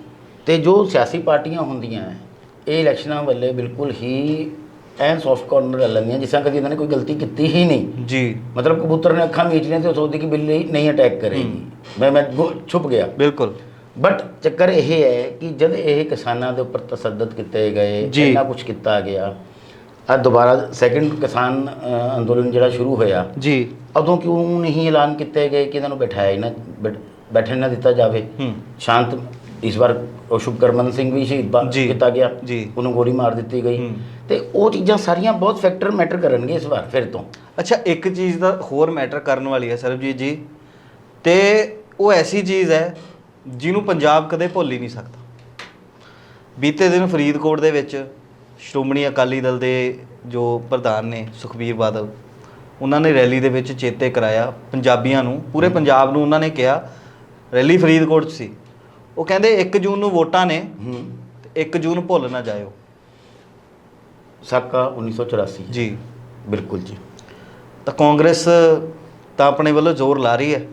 ਤੇ ਜੋ ਸਿਆਸੀ ਪਾਰਟੀਆਂ ਹੁੰਦੀਆਂ ਇਹ ਇਲੈਕਸ਼ਨਾਂ ਵੇਲੇ ਬਿਲਕੁਲ ਹੀ ਐਨ ਸੌਫਟ ਕਾਰਨਰ ਲੈ ਲੈਂਦੀਆਂ ਜਿਸ ਕਦੀ ਇਹਨਾਂ ਨੇ ਕੋਈ ਗਲਤੀ ਕੀਤੀ ਹੀ ਨਹੀਂ। ਜੀ। ਮਤਲਬ ਕਬੂਤਰ ਨੇ ਅੱਖਾਂ ਮੀਚ ਲਈਆਂ ਤੇ ਉਹ ਸੋਚਦੀ ਕਿ ਬਿੱਲੀ ਨਹੀਂ ਅਟੈਕ ਕਰੇਗੀ। ਮੈਂ ਮੈਂ ਗੁ- ਛੁਪ ਗਿਆ। ਬਿਲਕੁਲ। ਬਟ ਚੱਕਰ ਇਹ ਹੈ ਕਿ ਜਦ ਇਹ ਕਿਸਾਨਾਂ ਦੇ ਉੱਪਰ ਤਸੱਦਦ ਕੀਤੇ ਗਏ ਜੀ। ਇੰਨਾ ਕੁਝ ਕੀਤਾ ਗਿਆ ਅੱਜ ਦੁਬਾਰਾ ਸੈਕੰਡ ਕਿਸਾਨ ਅ, ਅੰਦੋਲਨ ਜਿਹੜਾ ਸ਼ੁਰੂ ਹੋਇਆ ਜੀ। ਉਦੋਂ ਕਿਉਂ ਨਹੀਂ ਐਲਾਨ ਕੀਤੇ ਗਏ ਕਿ ਇਹਨਾਂ ਨੂੰ ਬਿਠਾਇਆ ਹੀ ਨਾ ਬਿਠ- ਬੈਠਣ ਨਾ ਦਿੱਤਾ ਜਾਵੇ? ਹੂੰ। ਸ਼ਾਂਤ ਇਸ ਵਾਰ ਉਹ ਸ਼ੁਭਕਰਮਨ ਸਿੰਘ ਵੀ ਸ਼ਹੀਦ ਬਾ- ਜੀ। ਕੀਤਾ ਗਿਆ। ਜੀ। ਉਹਨੂੰ ਗੋਲੀ ਮਾਰ ਦਿੱਤੀ ਗਈ। ਤੇ ਉਹ ਚੀਜ਼ਾਂ ਸਾਰੀਆਂ ਬਹੁਤ ਫੈਕਟਰ ਮੈਟਰ ਕਰਨਗੇ ਇਸ ਵਾਰ ਫਿਰ ਤੋਂ। ਅੱਛਾ ਇੱਕ ਚੀਜ਼ ਦਾ ਹੋਰ ਮੈਟਰ ਕਰਨ ਵਾਲੀ ਹੈ ਸਰਬਜੀਤ ਜੀ। ਤੇ ਉਹ ਐਸੀ ਚੀਜ਼ ਹੈ ਜਿਹਨੂੰ ਪੰਜਾਬ ਕਦੇ ਭੁੱਲ ਹੀ ਨਹੀਂ ਸਕਦਾ। ਬੀਤੇ ਦਿਨ ਫਰੀਦਕੋਟ ਦੇ ਵਿੱਚ ਸ਼੍ਰੋਮਣੀ ਅਕਾਲੀ ਦਲ ਦੇ ਜੋ ਪ੍ਰਧਾਨ ਨੇ ਸੁਖਬੀਰ ਬਾਦਲ ਉਹਨਾਂ ਨੇ ਰੈਲੀ ਦੇ ਵਿੱਚ ਚੇਤੇ ਕਰਾਇਆ ਪੰਜਾਬੀਆਂ ਨੂੰ। ਪੂਰੇ ਪੰਜਾਬ ਨੂੰ ਉਹਨਾਂ ਨੇ ਕਿਹਾ ਰੈਲੀ ਫਰੀਦਕੋਟ 'ਚ ਸੀ। ਉਹ ਕਹਿੰਦੇ 1 ਜੂਨ ਨੂੰ ਵੋਟਾਂ ਨੇ ਹੂੰ। ਤੇ 1 ਜੂਨ ਭੁੱਲ ਨਾ ਜਾਇਓ। ਸਾਕਾ 1984 ਜੀ। ਬਿਲਕੁਲ ਜੀ। ਤਾਂ ਕਾਂਗਰਸ ਤਾਂ ਆਪਣੇ ਵੱਲੋਂ ਜ਼ੋਰ ਲਾ ਰਹੀ ਹੈ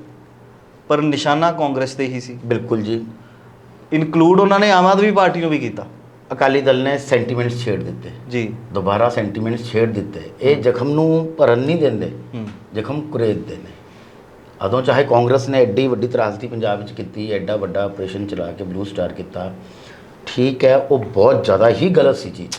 ਪਰ ਨਿਸ਼ਾਨਾ ਕਾਂਗਰਸ ਤੇ ਹੀ ਸੀ। ਬਿਲਕੁਲ ਜੀ। ਇਨਕਲੂਡ ਉਹਨਾਂ ਨੇ ਆਮ ਆਦਮੀ ਪਾਰਟੀ ਨੂੰ ਵੀ ਕੀਤਾ। ਅਕਾਲੀ ਦਲ ਨੇ ਸੈਂਟੀਮੈਂਟਸ ਛੇੜ ਦਿੱਤੇ। ਜੀ। ਦੁਬਾਰਾ ਸੈਂਟੀਮੈਂਟਸ ਛੇੜ ਦਿੱਤੇ। ਇਹ ਜ਼ਖਮ ਨੂੰ ਭਰਨ ਨਹੀਂ ਦਿੰਦੇ। ਹੂੰ। ਜ਼ਖਮ ਕੁਰੇਦਦੇ ਨੇ ਅਦੋਂ ਚਾਹੇ ਕਾਂਗਰਸ ਨੇ ਐਡੀ ਵੱਡੀ ਤਰਾਸਦੀ ਪੰਜਾਬ ਵਿੱਚ ਕੀਤੀ ਐਡਾ ਵੱਡਾ ਆਪਰੇਸ਼ਨ ਚਲਾ ਕੇ ਬਲੂ ਸਟਾਰ ਕੀਤਾ ਠੀਕ ਹੈ ਉਹ ਬਹੁਤ ਜ਼ਿਆਦਾ ਹੀ ਗਲਤ ਸੀ ਚੀਜ਼।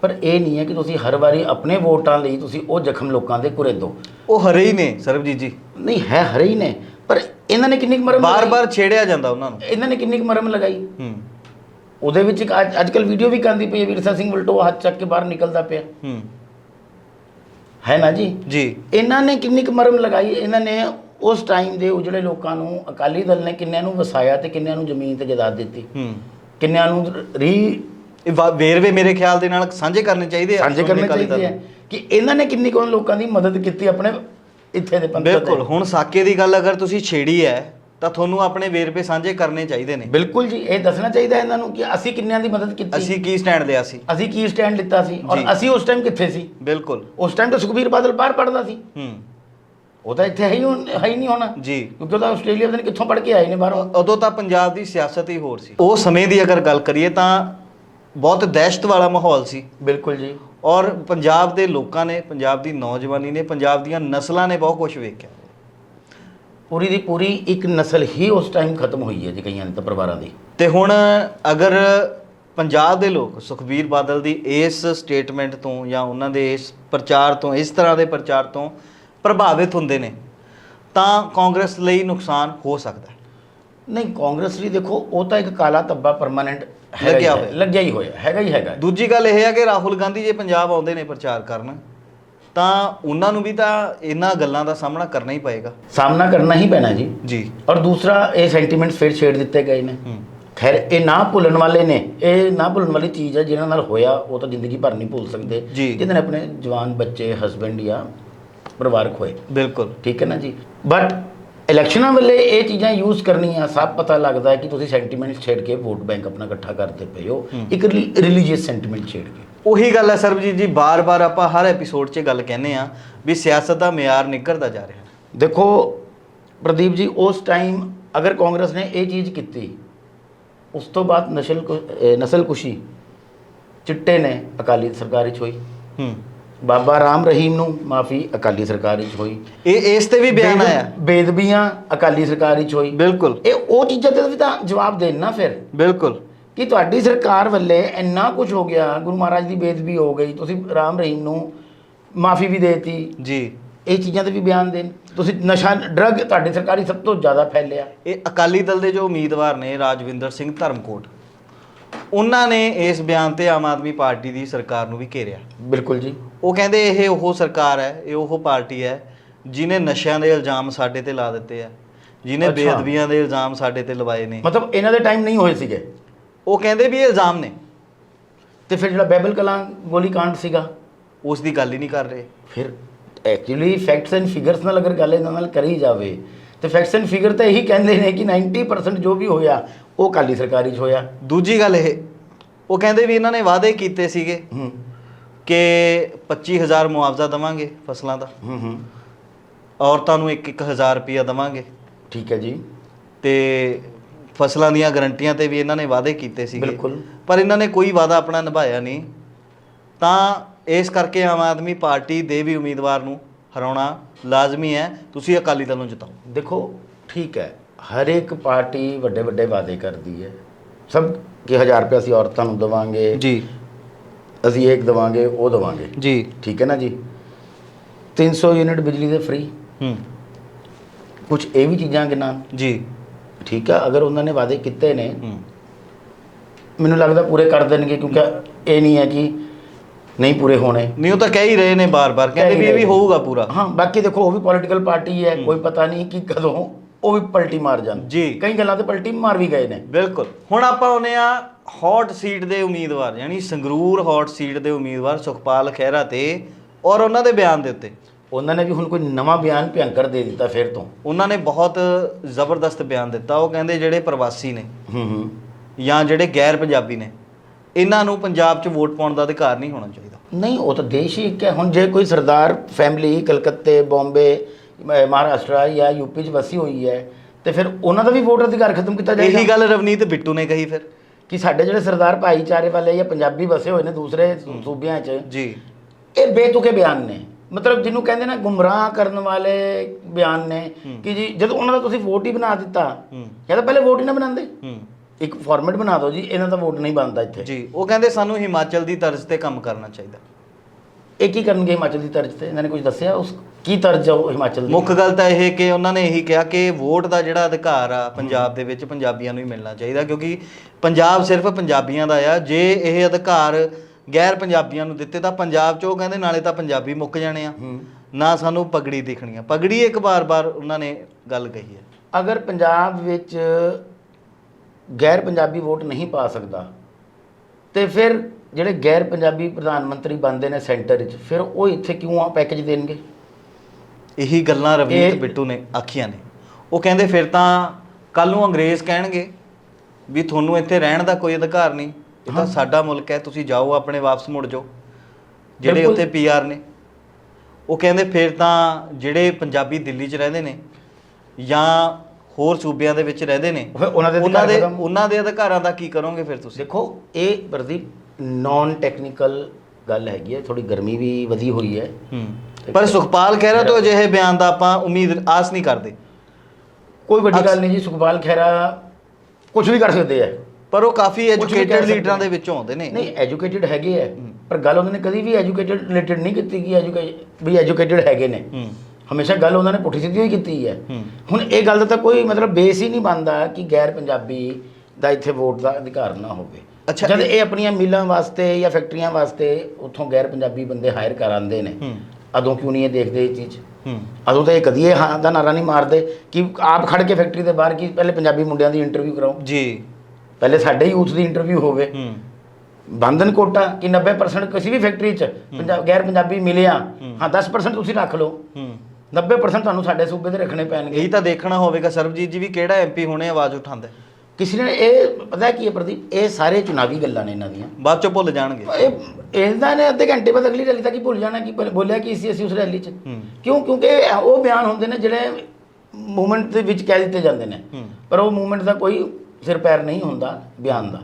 ਪਰ ਇਹ ਨਹੀਂ ਹੈ ਕਿ ਤੁਸੀਂ ਹਰ ਵਾਰੀ ਆਪਣੇ ਵੋਟਾਂ ਲਈ ਤੁਸੀਂ ਉਹ ਜ਼ਖਮ ਲੋਕਾਂ ਦੇ ਕੁਰੇਦੋ ਉਹ ਹਰੇ ਹੀ ਨੇ ਸਰਬਜੀਤ ਜੀ। ਨਹੀਂ ਹੈ ਹਰੇ ਹੀ ਨੇ ਪਰ ਇਹਨਾਂ ਨੇ ਕਿੰਨੀ ਕੁ ਮਰਮ ਲਗਾਈ? ਬਾਰ-ਬਾਰ ਛੇੜਿਆ ਜਾਂਦਾ ਉਹਨਾਂ ਨੂੰ। ਇਹਨਾਂ ਨੇ ਕਿੰਨੀ ਕੁ ਮਰਮ ਲਗਾਈ? ਹੂੰ। ਉਹਦੇ ਵਿੱਚ ਇੱਕ ਅੱਜ ਅੱਜ ਕੱਲ ਵੀਡੀਓ ਵੀ ਕਾਂਦੀ ਪਈ ਹੈ ਵੀਰਸਾ ਸਿੰਘ ਵਲਟੋ ਹੱਥ ਚੱਕ ਕੇ ਬਾਹਰ ਨਿਕਲਦਾ ਪਿਆ। ਹੂੰ। ਹੈ ਨਾ ਜੀ? ਜੀ। ਇਹਨਾਂ ਨੇ ਕਿੰਨੀ ਕੁ ਮਰਮ ਲਗਾਈ? ਇਹਨਾਂ ਨੇ ਉਸ ਟਾਈਮ ਦੇ ਉਜੜੇ ਲੋਕਾਂ ਨੂੰ ਅਕਾਲੀ ਦਲ ਨੇ ਕਿੰਨਿਆਂ ਨੂੰ ਵਸਾਇਆ ਤੇ ਕਿੰਨਿਆਂ ਨੂੰ ਜ਼ਮੀਨ ਤੇ ਜਾਇਦਾਦ ਦਿੱਤੀ। ਹੂੰ। ਕਿੰਨਿਆਂ ਨੂੰ ਰੀ ਇਹ ਵਾ- ਵੇਰਵੇ ਮੇਰੇ ਖਿਆਲ ਦੇ ਨਾਲ ਸਾਂਝੇ ਕਰਨੇ ਚਾਹੀਦੇ ਆ ਸਾਂਝੇ ਕਰਨੇ ਚਾਹੀਦੇ ਆ ਕਿ ਇਹਨਾਂ ਨੇ ਕਿੰਨੀ ਕੁ ਲੋਕਾਂ ਦੀ ਮਦਦ ਕੀਤੀ ਆਪਣੇ ਇੱਥੇ ਦੇ ਪੰਥ ਦੇ ਬਿਲਕੁਲ ਹੁਣ ਸਾਕੇ ਦੀ ਗੱਲ ਅਗਰ ਤੁਸੀਂ ਛੇੜੀ ਹੈ ਤਾਂ ਤੁਹਾਨੂੰ ਆਪਣੇ ਵੇਰਵੇ ਸਾਂਝੇ ਕਰਨੇ ਚਾਹੀਦੇ ਨੇ। ਬਿਲਕੁਲ ਜੀ ਇਹ ਦੱਸਣਾ ਚਾਹੀਦਾ ਇਹਨਾਂ ਨੂੰ ਕਿ ਅਸੀਂ ਕਿੰਨਿਆਂ ਦੀ ਮਦਦ ਕੀਤੀ। ਅਸੀਂ ਕੀ ਸਟੈਂਡ ਲਿਆ ਸੀ? ਅਸੀਂ ਕੀ ਸਟੈਂਡ ਲਿੱਤਾ ਸੀ? ਔਰ ਜੀ। ਅਸੀਂ ਉਸ ਟਾਈਮ ਕਿੱਥੇ ਸੀ? ਬਿਲਕੁਲ। ਉਸ ਟਾਈਮ ਤਾਂ ਸੁਖਬੀਰ ਬਾਦਲ ਬਾਹਰ ਪੜਦਾ ਸੀ। ਹੂੰ। ਉਹ ਤਾਂ ਇੱਥੇ ਹੈ ਹੀ ਹੁਣ- ਹੈ ਹੀ ਨਹੀਂ ਹੋਣਾ। ਜੀ। ਕਿਉਂਕਿ ਉਹ ਤਾਂ ਆਸਟ੍ਰੇਲੀਆ ਦੇ ਨੇ ਕਿੱਥੋਂ ਪੜ ਕੇ ਆਏ ਨੇ ਬਾਹਰੋਂ। ਉਦੋਂ ਤਾਂ ਪੰਜਾਬ ਦੀ ਸਿਆਸਤ ਹੀ ਹੋਰ ਸੀ। ਉਹ ਸਮੇਂ ਦੀ ਅਗਰ ਗੱਲ ਕਰੀਏ ਤਾਂ ਬਹੁਤ ਦਹਿਸ਼ਤ ਵਾਲਾ ਮਾਹੌਲ ਸੀ। ਬਿਲਕੁਲ ਜੀ। ਔਰ ਪੰਜਾਬ ਦੇ ਲੋਕਾਂ ਨੇ ਪੰਜਾਬ ਦੀ ਨੌਜਵਾਨੀ ਨੇ ਪੰਜਾਬ ਦੀਆਂ ਨਸਲਾਂ ਨੇ ਬਹੁਤ ਕੁਝ ਵੇਖਿਆ। ਪੂਰੀ ਦੀ ਪੂਰੀ ਇੱਕ ਨਸਲ ਹੀ ਉਸ ਟਾਈਮ ਖਤਮ ਹੋਈ ਹੈ ਜੀ ਕਈਆਂ ਦੇ ਤਾਂ ਪਰਿਵਾਰਾਂ ਦੀ। ਤੇ ਹੁਣ ਅਗਰ ਪੰਜਾਬ ਦੇ ਲੋਕ ਸੁਖਬੀਰ ਬਾਦਲ ਦੀ ਇਸ ਸਟੇਟਮੈਂਟ ਤੋਂ ਜਾਂ ਉਹਨਾਂ ਦੇ ਇਸ ਪ੍ਰਚਾਰ ਤੋਂ ਇਸ ਤਰ੍ਹਾਂ ਦੇ ਪ੍ਰਚਾਰ ਤੋਂ ਪ੍ਰਭਾਵਿਤ ਹੁੰਦੇ ਨੇ ਤਾਂ ਕਾਂਗਰਸ ਲਈ ਨੁਕਸਾਨ ਹੋ ਸਕਦਾ ਹੈ। ਨਹੀਂ ਕਾਂਗਰਸ ਲਈ ਦੇਖੋ ਉਹ ਤਾਂ ਇੱਕ ਕਾਲਾ ਧੱਬਾ ਪਰਮਾਨੈਂਟ ਲੱਗਿਆ ਹੋਇਆ। ਲੱਗਿਆ ਹੀ ਹੋਇਆ ਹੈਗਾ ਹੀ ਹੈਗਾ। ਦੂਜੀ ਗੱਲ ਇਹ ਹੈ ਕਿ ਰਾਹੁਲ ਗਾਂਧੀ ਜੇ ਪੰਜਾਬ ਆਉਂਦੇ ਨੇ ਪ੍ਰਚਾਰ ਕਰਨ ਤਾਂ ਉਹਨਾਂ ਨੂੰ ਵੀ ਤਾਂ ਇਹਨਾਂ ਗੱਲਾਂ ਦਾ ਸਾਹਮਣਾ ਕਰਨਾ ਹੀ ਪਏਗਾ। ਸਾਹਮਣਾ ਕਰਨਾ ਹੀ ਪੈਣਾ ਜੀ। ਜੀ। ਔਰ ਦੂਸਰਾ ਇਹ ਸੈਂਟੀਮੈਂਟਸ ਫਿਰ ਛੇੜ ਦਿੱਤੇ ਗਏ ਨੇ। ਖੈਰ ਇਹ ਨਾ ਭੁੱਲਣ ਵਾਲੇ ਨੇ ਇਹ ਨਾ ਭੁੱਲਣ ਵਾਲੀ ਚੀਜ਼ ਹੈ ਜਿਹਨਾਂ ਨਾਲ ਹੋਇਆ ਉਹ ਤਾਂ ਜ਼ਿੰਦਗੀ ਭਰ ਨਹੀਂ ਭੁੱਲ ਸਕਦੇ। ਜਿਹਦੇ ਨੇ ਆਪਣੇ ਜਵਾਨ ਬੱਚੇ ਹਸਬੰਡ ਜਾਂ ਪਰਿਵਾਰਕ ਹੋਏ। ਬਿਲਕੁਲ। ਠੀਕ ਹੈ ਨਾ ਜੀ? ਬਟ ਇਲੈਕਸ਼ਨਾਂ ਵੇਲੇ ਇਹ ਚੀਜ਼ਾਂ ਯੂਜ਼ ਕਰਨੀਆਂ ਸਭ ਪਤਾ ਲੱਗਦਾ ਹੈ ਕਿ ਤੁਸੀਂ ਸੈਂਟੀਮੈਂਟਸ ਛੇੜ ਕੇ ਵੋਟ ਬੈਂਕ ਆਪਣਾ ਇਕੱਠਾ ਕਰਦੇ ਪਏ ਹੋ। ਇੱਕ ਰਿਲੀਜੀਅਸ ਸੈਂਟੀਮੈਂਟ ਛੇੜ ਕੇ। ਉਹੀ ਗੱਲ ਹੈ ਸਰਬਜੀਤ ਜੀ ਬਾਰ-ਬਾਰ ਆਪਾਂ ਹਰ ਐਪੀਸੋਡ 'ਚ ਗੱਲ ਕਹਿੰਦੇ ਆ ਵੀ ਸਿਆਸਤ ਦਾ ਮਿਆਰ ਨਿਕਲਦਾ ਜਾ ਰਿਹਾ। ਦੇਖੋ ਪ੍ਰਦੀਪ ਜੀ ਉਸ ਟਾਈਮ ਅਗਰ ਕਾਂਗਰਸ ਨੇ ਇਹ ਚੀਜ਼ ਕੀਤੀ ਉਸ ਤੋਂ ਬਾਅਦ ਨਸਲ ਨਸਲ ਕੁਸ਼ੀ ਚਿੱਟੇ ਨੇ ਅਕਾਲੀ ਸਰਕਾਰ ਵਿੱਚ ਹੋਈ। ਹੂੰ। ਬਾਬਾ ਰਾਮ ਰਹੀਮ ਨੂੰ ਮਾਫੀ ਅਕਾਲੀ ਸਰਕਾਰ ਵਿੱਚ ਹੋਈ। ਇਹ ਇਸ ਤੇ ਵੀ ਬਿਆਨ ਆਇਆ। ਬੇਦਬੀਆਂ ਅਕਾਲੀ ਸਰਕਾਰ ਵਿੱਚ ਹੋਈ। ਬਿਲਕੁਲ। ਇਹ ਉਹ ਚੀਜ਼ਾਂ ਤੇ ਵੀ ਤਾਂ ਜਵਾਬ ਦੇਣਾ ਫਿਰ। ਬਿਲਕੁਲ। ਕਿ ਤੁਹਾਡੀ ਸਰਕਾਰ ਵੱਲੇ ਇੰਨਾ ਕੁਝ ਹੋ ਗਿਆ ਗੁਰੂ ਮਹਾਰਾਜ ਦੀ ਬੇਦਬੀ ਹੋ ਗਈ ਤੁਸੀਂ ਰਾਮ ਰਹੀਮ ਨੂੰ ਮਾਫੀ ਵੀ ਦੇਤੀ। ਜੀ। ਇਹ ਚੀਜ਼ਾਂ ਤੇ ਵੀ ਬਿਆਨ ਦੇਣ। ਤੁਸੀਂ ਨਸ਼ਾ ਡਰਗ ਤੁਹਾਡੀ ਸਰਕਾਰੀ ਸਭ ਤੋਂ ਜ਼ਿਆਦਾ ਫੈਲਿਆ। ਇਹ ਅਕਾਲੀ ਦਲ ਦੇ ਜੋ ਉਮੀਦਵਾਰ ਨੇ ਰਾਜਵਿੰਦਰ ਸਿੰਘ ਧਰਮਕੋਟ ਉਹਨਾਂ ਨੇ ਇਸ ਬਿਆਨ ਤੇ ਆਮ ਆਦਮੀ ਪਾਰਟੀ ਦੀ ਸਰਕਾਰ ਨੂੰ ਵੀ ਘੇਰਿਆ। ਬਿਲਕੁਲ ਜੀ। ਉਹ ਕਹਿੰਦੇ ਇਹ ਉਹ ਸਰਕਾਰ ਹੈ ਇਹ ਉਹ ਪਾਰਟੀ ਹੈ ਜਿਨੇ ਨਸ਼ਿਆਂ ਦੇ ਇਲਜ਼ਾਮ ਸਾਡੇ ਤੇ ਲਾ ਦਿੱਤੇ ਆ ਜਿਨੇ ਅੱਛਾ। ਬੇਅਦਬੀਆਂ ਦੇ ਇਲਜ਼ਾਮ ਸਾਡੇ ਤੇ ਲਵਾਏ ਨੇ। ਮਤਲਬ ਇਹਨਾਂ ਦੇ ਟਾਈਮ ਨਹੀਂ ਹੋਏ ਸੀਗੇ? ਉਹ ਕਹਿੰਦੇ ਵੀ ਇਹ ਇਲਜ਼ਾਮ ਨੇ। ਤੇ ਫਿਰ ਜਿਹੜਾ ਬੈਬਲ ਕਲਾਂ ਗੋਲੀ ਕਾਂਡ ਸੀਗਾ? ਉਸ ਦੀ ਗੱਲ ਹੀ ਨਹੀਂ ਕਰ ਰਹੇ। ਫਿਰ ਐਕਚੁਅਲੀ ਫੈਕਟਸ ਐਂਡ ਫਿਗਰਸ ਨਾਲ ਅਗਰ ਗੱਲ ਇਹਨਾਂ ਨਾਲ ਕਰੀ ਜਾਵੇ ਤੇ ਫੈਕਟਸ ਐਂਡ ਫਿਗਰ ਤਾਂ ਇਹੀ ਕਹਿੰਦੇ ਨੇ ਕਿ 90% ਜੋ ਵੀ ਹੋਇਆ ਉਹ ਕਾਲੀ ਸਰਕਾਰੀ 'ਚ ਹੋਇਆ। ਦੂਜੀ ਗੱਲ ਇਹ ਉਹ ਕਹਿੰਦੇ ਵੀ ਇਹਨਾਂ ਨੇ ਵਾਅਦੇ ਕੀਤੇ ਸੀਗੇ। ਹੂੰ। ਕਿ 25000 ਮੁਆਵਜ਼ਾ ਦਵਾਂਗੇ ਫਸਲਾਂ ਦਾ। ਹੂੰ ਹੂੰ। ਔਰਤਾਂ ਨੂੰ 1-1000 ਰੁਪਇਆ ਦਵਾਂਗੇ। ਠੀਕ ਹੈ ਜੀ। ਤੇ ਫਸਲਾਂ ਦੀਆਂ ਗਰੰਟੀਆਂ ਤੇ ਵੀ ਇਹਨਾਂ ਨੇ ਵਾਅਦੇ ਕੀਤੇ ਸੀਗੇ। ਬਿਲਕੁਲ। ਪਰ ਇਹਨਾਂ ਨੇ ਕੋਈ ਵਾਅਦਾ ਆਪਣਾ ਨਿਭਾਇਆ ਨਹੀਂ। ਤਾਂ ਇਸ ਕਰਕੇ ਆਮ ਆਦਮੀ ਪਾਰਟੀ ਦੇ ਵੀ ਉਮੀਦਵਾਰ ਨੂੰ ਹਰਾਉਣਾ ਲਾਜ਼ਮੀ ਹੈ। ਤੁਸੀਂ ਅਕਾਲੀ ਦਲ ਨੂੰ ਜਿਤਾਓ। ਦੇਖੋ ਠੀਕ ਹੈ ਹਰ ਇੱਕ ਪਾਰਟੀ ਵੱਡੇ ਵੱਡੇ ਵਾਅਦੇ ਕਰਦੀ ਹੈ। ਸਭ ਕਿ 1000 ਰੁਪਏ ਅਸੀਂ ਔਰਤਾਂ ਨੂੰ ਦਵਾਂਗੇ। ਜੀ। ਅਸੀਂ ਇੱਕ ਦਵਾਂਗੇ ਉਹ ਦਵਾਂਗੇ। ਜੀ। ਠੀਕ ਹੈ ਨਾ ਜੀ? 300 ਯੂਨਿਟ ਬਿਜਲੀ ਦੇ ਫ੍ਰੀ ਹੂੰ। ਕੁਝ ਇਹ ਵੀ ਚੀਜ਼ਾਂ ਗਿਣਾ ਜੀ। ਠੀਕ ਹੈ ਅਗਰ ਉਹਨਾਂ ਨੇ ਵਾਅਦੇ ਕੀਤੇ ਨੇ ਹੂੰ। ਮੈਨੂੰ ਲੱਗਦਾ ਪੂਰੇ ਕਰ ਦੇਣਗੇ ਕਿਉਂਕਿ ਇਹ ਨਹੀਂ ਹੈ ਕਿ ਨਹੀਂ ਪੂਰੇ ਹੋਣੇ। ਨਹੀਂ ਉਹ ਤਾਂ ਕਹਿ ਹੀ ਰਹੇ ਨੇ ਬਾਰ-ਬਾਰ। ਕਹਿੰਦੇ ਵੀ ਇਹ ਵੀ ਹੋਊਗਾ ਪੂਰਾ। ਹਾਂ ਬਾਕੀ ਦੇਖੋ ਉਹ ਵੀ ਪੋਲੀਟੀਕਲ ਪਾਰਟੀ ਹੈ। ਕੋਈ ਪਤਾ ਨਹੀਂ ਕਿ ਕਦੋਂ ਉਹ ਵੀ ਪਲਟੀ ਮਾਰ ਜਾਣ। ਜੀ। ਕਈ ਗੱਲਾਂ ਤੇ ਪਲਟੀ ਮਾਰ ਵੀ ਗਏ ਨੇ। ਬਿਲਕੁਲ। ਹੁਣ ਆਪਾਂ ਆਉਨੇ ਆ ਹੌਟ ਸੀਟ ਦੇ ਉਮੀਦਵਾਰ ਯਾਨੀ ਸੰਗਰੂਰ ਹੌਟ ਸੀਟ ਦੇ ਉਮੀਦਵਾਰ ਸੁਖਪਾਲ ਖਹਿਰਾ ਤੇ ਔਰ ਉਹਨਾਂ ਦੇ ਬਿਆਨ ਦੇ ਉੱਤੇ। ਉਹਨਾਂ ਨੇ ਵੀ ਹੁਣ ਕੋਈ ਨਵਾਂ ਬਿਆਨ ਭਿਅੰਕਰ ਦੇ ਦਿੱਤਾ ਫਿਰ ਤੋਂ। ਉਹਨਾਂ ਨੇ ਬਹੁਤ ਜ਼ਬਰਦਸਤ ਬਿਆਨ ਦਿੱਤਾ। ਉਹ ਕਹਿੰਦੇ ਜਿਹੜੇ ਪ੍ਰਵਾਸੀ ਨੇ ਹੂੰ ਹੂੰ। ਜਾਂ ਜਿਹੜੇ ਗੈਰ ਪੰਜਾਬੀ ਨੇ ਇਹਨਾਂ ਨੂੰ ਪੰਜਾਬ 'ਚ ਵੋਟ ਪਾਉਣ ਦਾ ਅਧਿਕਾਰ ਨਹੀਂ ਹੋਣਾ ਚਾਹੀਦਾ। ਨਹੀਂ ਉਹ ਤਾਂ ਦੇਸ਼ ਹੀ ਇੱਕ ਹੈ। ਹੁਣ ਜੇ ਕੋਈ ਸਰਦਾਰ ਫੈਮਿਲੀ ਕਲਕੱਤੇ ਬੰਬੇ ਮ- ਮਹਾਰਾਸ਼ਟਰ ਜਾਂ ਯੂਪੀ ਚ ਵਸੀ ਹੋਈ ਹੈ ਤੇ ਫਿਰ ਉਹਨਾਂ ਦਾ ਵੀ ਵੋਟ ਅਧਿਕਾਰ ਖਤਮ ਕੀਤਾ ਜਾਏਗਾ? ਇਹੀ ਗੱਲ ਰਵਨੀਤ ਬਿੱਟੂ ਨੇ ਕਹੀ ਫਿਰ। ਕਿ ਸਾਡੇ ਜਿਹੜੇ ਸਰਦਾਰ ਭਾਈਚਾਰੇ ਵਾਲੇ ਜਾਂ ਪੰਜਾਬੀ ਵਸੇ ਹੋਏ ਨੇ ਦੂਸਰੇ ਸੂਬਿਆਂ 'ਚ ਜੀ। ਇਹ ਬੇਤੁਕੇ ਬਿਆਨ ਨੇ। ਮਤਲਬ ਜਿਹਨੂੰ ਕਹਿੰਦੇ ਨਾ ਗੁੰਮਰਾਹ ਕਰਨ ਵਾਲੇ ਬਿਆਨ ਨੇ ਕਿ ਜੀ ਜਦੋਂ ਉਹਨਾਂ ਦਾ ਤੁਸੀਂ ਵੋਟ ਹੀ ਬਣਾ ਦਿੱਤਾ ਹੂੰ। ਜਾਂ ਤਾਂ ਪਹਿਲੇ ਵੋਟ ਹੀ ਨਾ ਬਣਾਉਂਦੇ। ਹੂੰ। ਇੱਕ ਫਾਰਮੈਟ ਬਣਾ ਦਿਓ ਜੀ ਇਹਨਾਂ ਦਾ ਵੋਟ ਨਹੀਂ ਬਣਦਾ ਇੱਥੇ। ਜੀ ਉਹ ਕਹਿੰਦੇ ਸਾਨੂੰ ਹਿਮਾਚਲ ਦੀ ਤਰਜ਼ ਤੇ ਕੰਮ ਕਰਨਾ ਚਾਹੀਦਾ। ਇਹ ਕੀ ਕਰਨਗੇ ਹਿਮਾਚਲ ਦੀ ਤਰਜ਼ ਤੇ? ਇਹਨਾਂ ਨੇ ਕੁਝ ਦੱਸਿਆ ਉਸ ਕੀ ਤਰਜ਼ ਆ ਉਹ ਹਿਮਾਚਲ ਦੀ? ਮੁੱਖ ਗੱਲ ਤਾਂ ਇਹ ਕਿ ਉਹਨਾਂ ਨੇ ਇਹੀ ਕਿਹਾ ਕਿ ਵੋਟ ਦਾ ਜਿਹੜਾ ਅਧਿਕਾਰ ਆ ਪੰਜਾਬ ਦੇ ਵਿੱਚ ਪੰਜਾਬੀਆਂ ਨੂੰ ਹੀ ਮਿਲਣਾ ਚਾਹੀਦਾ ਕਿਉਂਕਿ ਪੰਜਾਬ ਸਿਰਫ ਪੰਜਾਬੀਆਂ ਦਾ ਆ। ਜੇ ਇਹ ਅਧਿਕਾਰ ਗੈਰ ਪੰਜਾਬੀਆਂ ਨੂੰ ਦਿੱਤੇ ਤਾਂ ਪੰਜਾਬ 'ਚ ਉਹ ਕਹਿੰਦੇ ਨਾਲੇ ਤਾਂ ਪੰਜਾਬੀ ਮੁੱਕ ਜਾਣੇ ਆ। ਨਾ ਸਾਨੂੰ ਪਗੜੀ ਦਿਖਣੀ ਆ ਪਗੜੀ ਇੱਕ ਵਾਰ-ਵਾਰ ਉਹਨਾਂ ਨੇ ਗੱਲ ਕਹੀ ਹੈ। ਅਗਰ ਪੰਜਾਬ ਵਿੱਚ ਗੈਰ ਪੰਜਾਬੀ ਵੋਟ ਨਹੀਂ ਪਾ ਸਕਦਾ ਤੇ ਫਿਰ ਜਿਹੜੇ ਗੈਰ ਪੰਜਾਬੀ ਪ੍ਰਧਾਨ ਮੰਤਰੀ ਬਣਦੇ ਨੇ ਸੈਂਟਰ ਵਿੱਚ ਫਿਰ ਉਹ ਇੱਥੇ ਕਿਉਂ ਆ ਪੈਕੇਜ ਦੇਣਗੇ? ਇਹੀ ਗੱਲਾਂ ਰਵਨੀਤ ਇਹ- ਬਿੱਟੂ ਨੇ ਆਖੀਆਂ ਨੇ ਉਹ ਕਹਿੰਦੇ ਫਿਰ ਤਾਂ ਕੱਲ ਨੂੰ ਅੰਗਰੇਜ਼ ਕਹਿਣਗੇ ਵੀ ਤੁਹਾਨੂੰ ਇੱਥੇ ਰਹਿਣ ਦਾ ਕੋਈ ਅਧਿਕਾਰ ਨਹੀਂ ਇਹ ਤਾਂ। ਸਾਡਾ ਮੁਲਕ ਹੈ ਤੁਸੀਂ ਜਾਓ ਆਪਣੇ ਵਾਪਸ ਮੁੜ ਜਾਓ ਜਿਹੜੇ ਬਿਲਕੁਲ। ਉੱਥੇ ਪੀਆਰ ਨੇ ਉਹ ਕਹਿੰਦੇ ਫਿਰ ਤਾਂ ਜਿਹੜੇ ਪੰਜਾਬੀ ਦਿੱਲੀ 'ਚ ਰਹਿੰਦੇ ਨੇ ਜਾਂ ਹੋਰ ਸੂਬਿਆਂ ਦੇ ਵਿੱਚ ਰਹਿੰਦੇ ਨੇ ਫਿਰ ਉਹਨਾਂ ਦੇ ਉਹਨਾਂ ਅਧਿਕਾਰ ਦੇ ਖਤਮ। ਉਹਨਾਂ ਦੇ ਅਧਿਕਾਰਾਂ ਦਾ ਕੀ ਕਰੋਗੇ ਫਿਰ ਤੁਸੀਂ ਦੇਖੋ ਇਹ ਪ੍ਰਦੀਪ ਨਾਨ ਟੈਕਨੀਕਲ ਗੱਲ ਹੈਗੀ ਹੈ ਥੋੜੀ ਗਰਮੀ ਵੀ ਵਧੀ ਹੋਈ ਹੈ ਹੂੰ ਪਰ ਸੁਖਪਾਲ ਖਹਿਰਾ ਤੋਂ ਅਜਿਹੇ ਬਿਆਨ ਦਾ ਆਪਾਂ ਉਮੀਦ ਆਸ ਨਹੀਂ ਕਰਦੇ। ਕੋਈ ਵੱਡੀ ਗੱਲ ਨਹੀਂ ਜੀ ਸੁਖਪਾਲ ਖਹਿਰਾ ਕੁਝ ਵੀ ਕਰ ਸਕਦੇ ਆ। ਪਰ ਉਹ ਕਾਫੀ ਐਜੂਕੇਟਡ ਲੀਡਰਾਂ। ਦੇ ਵਿੱਚੋਂ ਆਉਂਦੇ ਨੇ। ਨਹੀਂ ਐਜੂਕੇਟਿਡ ਹੈਗੇ ਆ ਪਰ ਗੱਲ ਉਹਨਾਂ ਨੇ ਕਦੀ ਵੀ ਐਜੂਕੇਟਿਡ ਰਿਲੇਟਡ ਨਹੀਂ ਕੀਤੀ ਕਿ ਐਜੂਕੇਟ ਵੀ ਐਜੂਕੇਟਿਡ ਹੈਗੇ ਨੇ। ਹੂੰ। ਹਮੇਸ਼ਾ ਗੱਲ ਉਹਨਾਂ ਨੇ ਪੁੱਠੀ ਸਿੱਧੀ ਹੋਈ ਕੀਤੀ ਹੈ ਹੂੰ। ਹੁਣ ਇਹ ਗੱਲ ਦਾ ਤਾਂ ਕੋਈ ਮਤਲਬ ਬੇਸ ਹੀ ਨਹੀਂ ਬਣਦਾ ਕਿ ਗੈਰ ਪੰਜਾਬੀ ਦਾ ਇੱਥੇ ਵੋਟ ਦਾ ਅਧਿਕਾਰ ਨਾ ਹੋਵੇ। ਅੱਛਾ, ਜਦ ਇਹ- ਆਪਣੀਆਂ ਮਿਲਾਂ ਵਾਸਤੇ ਜਾਂ ਫੈਕਟਰੀਆਂ ਵਾਸਤੇ ਉੱਥੋਂ ਗੈਰ ਪੰਜਾਬੀ ਬੰਦੇ ਹਾਇਰ ਕਰ ਆਉਂਦੇ ਨੇ। ਹੂੰ। ਅਦੋਂ ਕਿਉਂ ਨਹੀਂ ਇਹ ਦੇਖਦੇ ਇਹ ਚੀਜ਼? ਹੂੰ। ਅਦੋਂ ਤਾਂ ਇਹ ਕਦੀ ਇਹ ਹਾਂ ਦਾ ਨਾਰਾ ਨਹੀਂ ਮਾਰਦੇ ਕਿ ਆਪ ਖੜ ਕੇ ਫੈਕਟਰੀ ਦੇ ਬਾਹਰ ਕਿ ਪਹਿਲੇ ਪੰਜਾਬੀ ਮੁੰਡਿਆਂ ਦੀ ਇੰਟਰਵਿਊ ਕਰਾਓ ਜੀ। ਪਹਿਲੇ ਸਾਡੇ ਯੂਥ ਦੀ ਇੰਟਰਵਿਊ ਹੋਵੇ। ਹੂੰ। ਬੰਧਨ ਕੋਟਾ ਕਿ 90% ਕਿਸੇ ਵੀ ਫੈਕਟਰੀ 'ਚ ਪੰਜਾਬ ਗੈਰ ਪੰਜਾਬੀ ਮਿਲਿਆ ਹਾਂ। 10% ਤੁਸੀਂ ਰੱਖ ਲਓ। ਹੂੰ। 90% ਤੁਹਾਨੂੰ ਸਾਡੇ ਸੂਬੇ ਦੇ ਰੱਖਣੇ ਪੈਣਗੇ। ਇਹੀ ਤਾਂ ਦੇਖਣਾ ਹੋਵੇਗਾ ਸਰਬਜੀਤ ਜੀ ਵੀ ਕਿਹੜਾ ਐਮਪੀ ਹੁਣੇ ਆਵਾਜ਼ ਉਠਾਉਂਦਾ। ਕਿਸੇ ਨੇ ਇਹ ਪਤਾ ਕੀ ਹੈ ਪ੍ਰਦੀਪ ਇਹ ਸਾਰੇ ਚੁਣਾਵੀ ਗੱਲਾਂ ਨੇ ਇਹਨਾਂ ਦੀਆਂ। ਬਾਅਦ ਚੋਂ ਭੁੱਲ ਜਾਣਗੇ। ਇਹ ਇਹਨਾਂ ਨੇ ਅੱਧੇ ਘੰਟੇ ਬਾਅਦ ਅਗਲੀ ਰੈਲੀ ਤੱਕ ਹੀ ਭੁੱਲ ਜਾਣਾ ਕਿ ਬੋਲ- ਬੋਲਿਆ ਕਿ ਸੀ ਅਸੀਂ ਉਸ ਰੈਲੀ 'ਚ। ਕਿਉਂ ਕਿਉਂਕਿ ਉਹ ਬਿਆਨ ਹੁੰਦੇ ਨੇ ਜਿਹੜੇ ਮੂਵਮੈਂਟ ਦੇ ਵਿੱਚ ਕਹਿ ਦਿੱਤੇ ਜਾਂਦੇ ਨੇ। ਪਰ ਉਹ ਮੂਵਮੈਂਟ ਦਾ ਕੋਈ ਸਿਰ ਪੈਰ ਨਹੀਂ ਹੁੰਦਾ ਬਿਆਨ ਦਾ।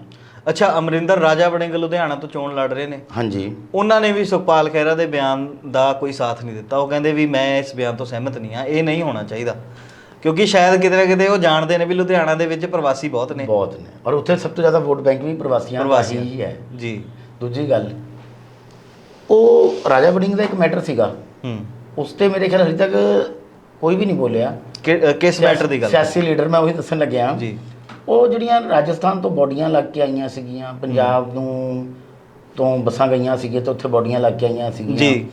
ਅੱਛਾ ਅਮਰਿੰਦਰ ਰਾਜਾ ਵੜਿੰਗ ਲੁਧਿਆਣਾ ਤੋਂ ਚੋਣ ਲੜ ਰਹੇ ਨੇ। ਹਾਂਜੀ। ਉਹਨਾਂ ਨੇ ਵੀ ਸੁਖਪਾਲ ਖਹਿਰਾ ਦੇ ਬਿਆਨ ਦਾ ਕੋਈ ਸਾਥ ਨਹੀਂ ਦਿੱਤਾ। ਉਹ ਕਹਿੰਦੇ ਵੀ ਮੈਂ ਇਸ ਬਿਆਨ ਤੋਂ ਸਹਿਮਤ ਨਹੀਂ ਆ ਇਹ ਨਹੀਂ ਹੋਣਾ ਚਾਹੀਦਾ। ਕਿਉਂਕਿ ਸ਼ਾਇਦ ਕਿਤੇ ਨਾ ਕਿਤੇ ਉਹ ਜਾਣਦੇ ਨੇ ਵੀ ਲੁਧਿਆਣਾ ਦੇ ਵਿੱਚ ਪ੍ਰਵਾਸੀ ਬਹੁਤ ਨੇ। ਬਹੁਤ ਨੇ। ਔਰ ਉੱਥੇ ਸਭ ਤੋਂ ਜ਼ਿਆਦਾ ਵੋਟ ਬੈਂਕ ਵੀ ਪ੍ਰਵਾਸੀਆਂ ਦਾ ਹੀ ਹੈ। ਜੀ। ਦੂਜੀ ਗੱਲ ਉਹ ਰਾਜਾ ਵੜਿੰਗ ਦਾ ਇੱਕ ਮੈਟਰ ਸੀਗਾ। ਹੂੰ। ਉਸ ਤੇ ਮੇਰੇ ਖਿਆਲ ਹਜੇ ਤੱਕ ਕੋਈ ਵੀ ਨਹੀਂ ਬੋਲਿਆ। ਕਿਸ ਮੈਟਰ ਦੀ ਗੱਲ? ਸਿਆਸੀ ਲੀਡਰ ਮੈਂ ਉਹੀ ਦੱਸਣ ਲੱਗਿਆ। ਜੀ। ਉਹ ਜਿਹੜੀਆਂ ਰਾਜਸਥਾਨ ਤੋਂ ਬੋਡੀਆਂ ਲੱਗ ਕੇ ਆਈਆਂ ਸੀਗੀਆਂ ਪੰਜਾਬ ਨੂੰ ਤੋਂ ਬੱਸਾਂ ਗਈਆਂ ਸੀਗੀਆਂ ਤੇ ਉੱਥੇ ਬੋਡੀਆਂ ਲੱਗ ਕੇ ਆਈਆਂ ਸੀਗੀਆਂ। ਜੀ।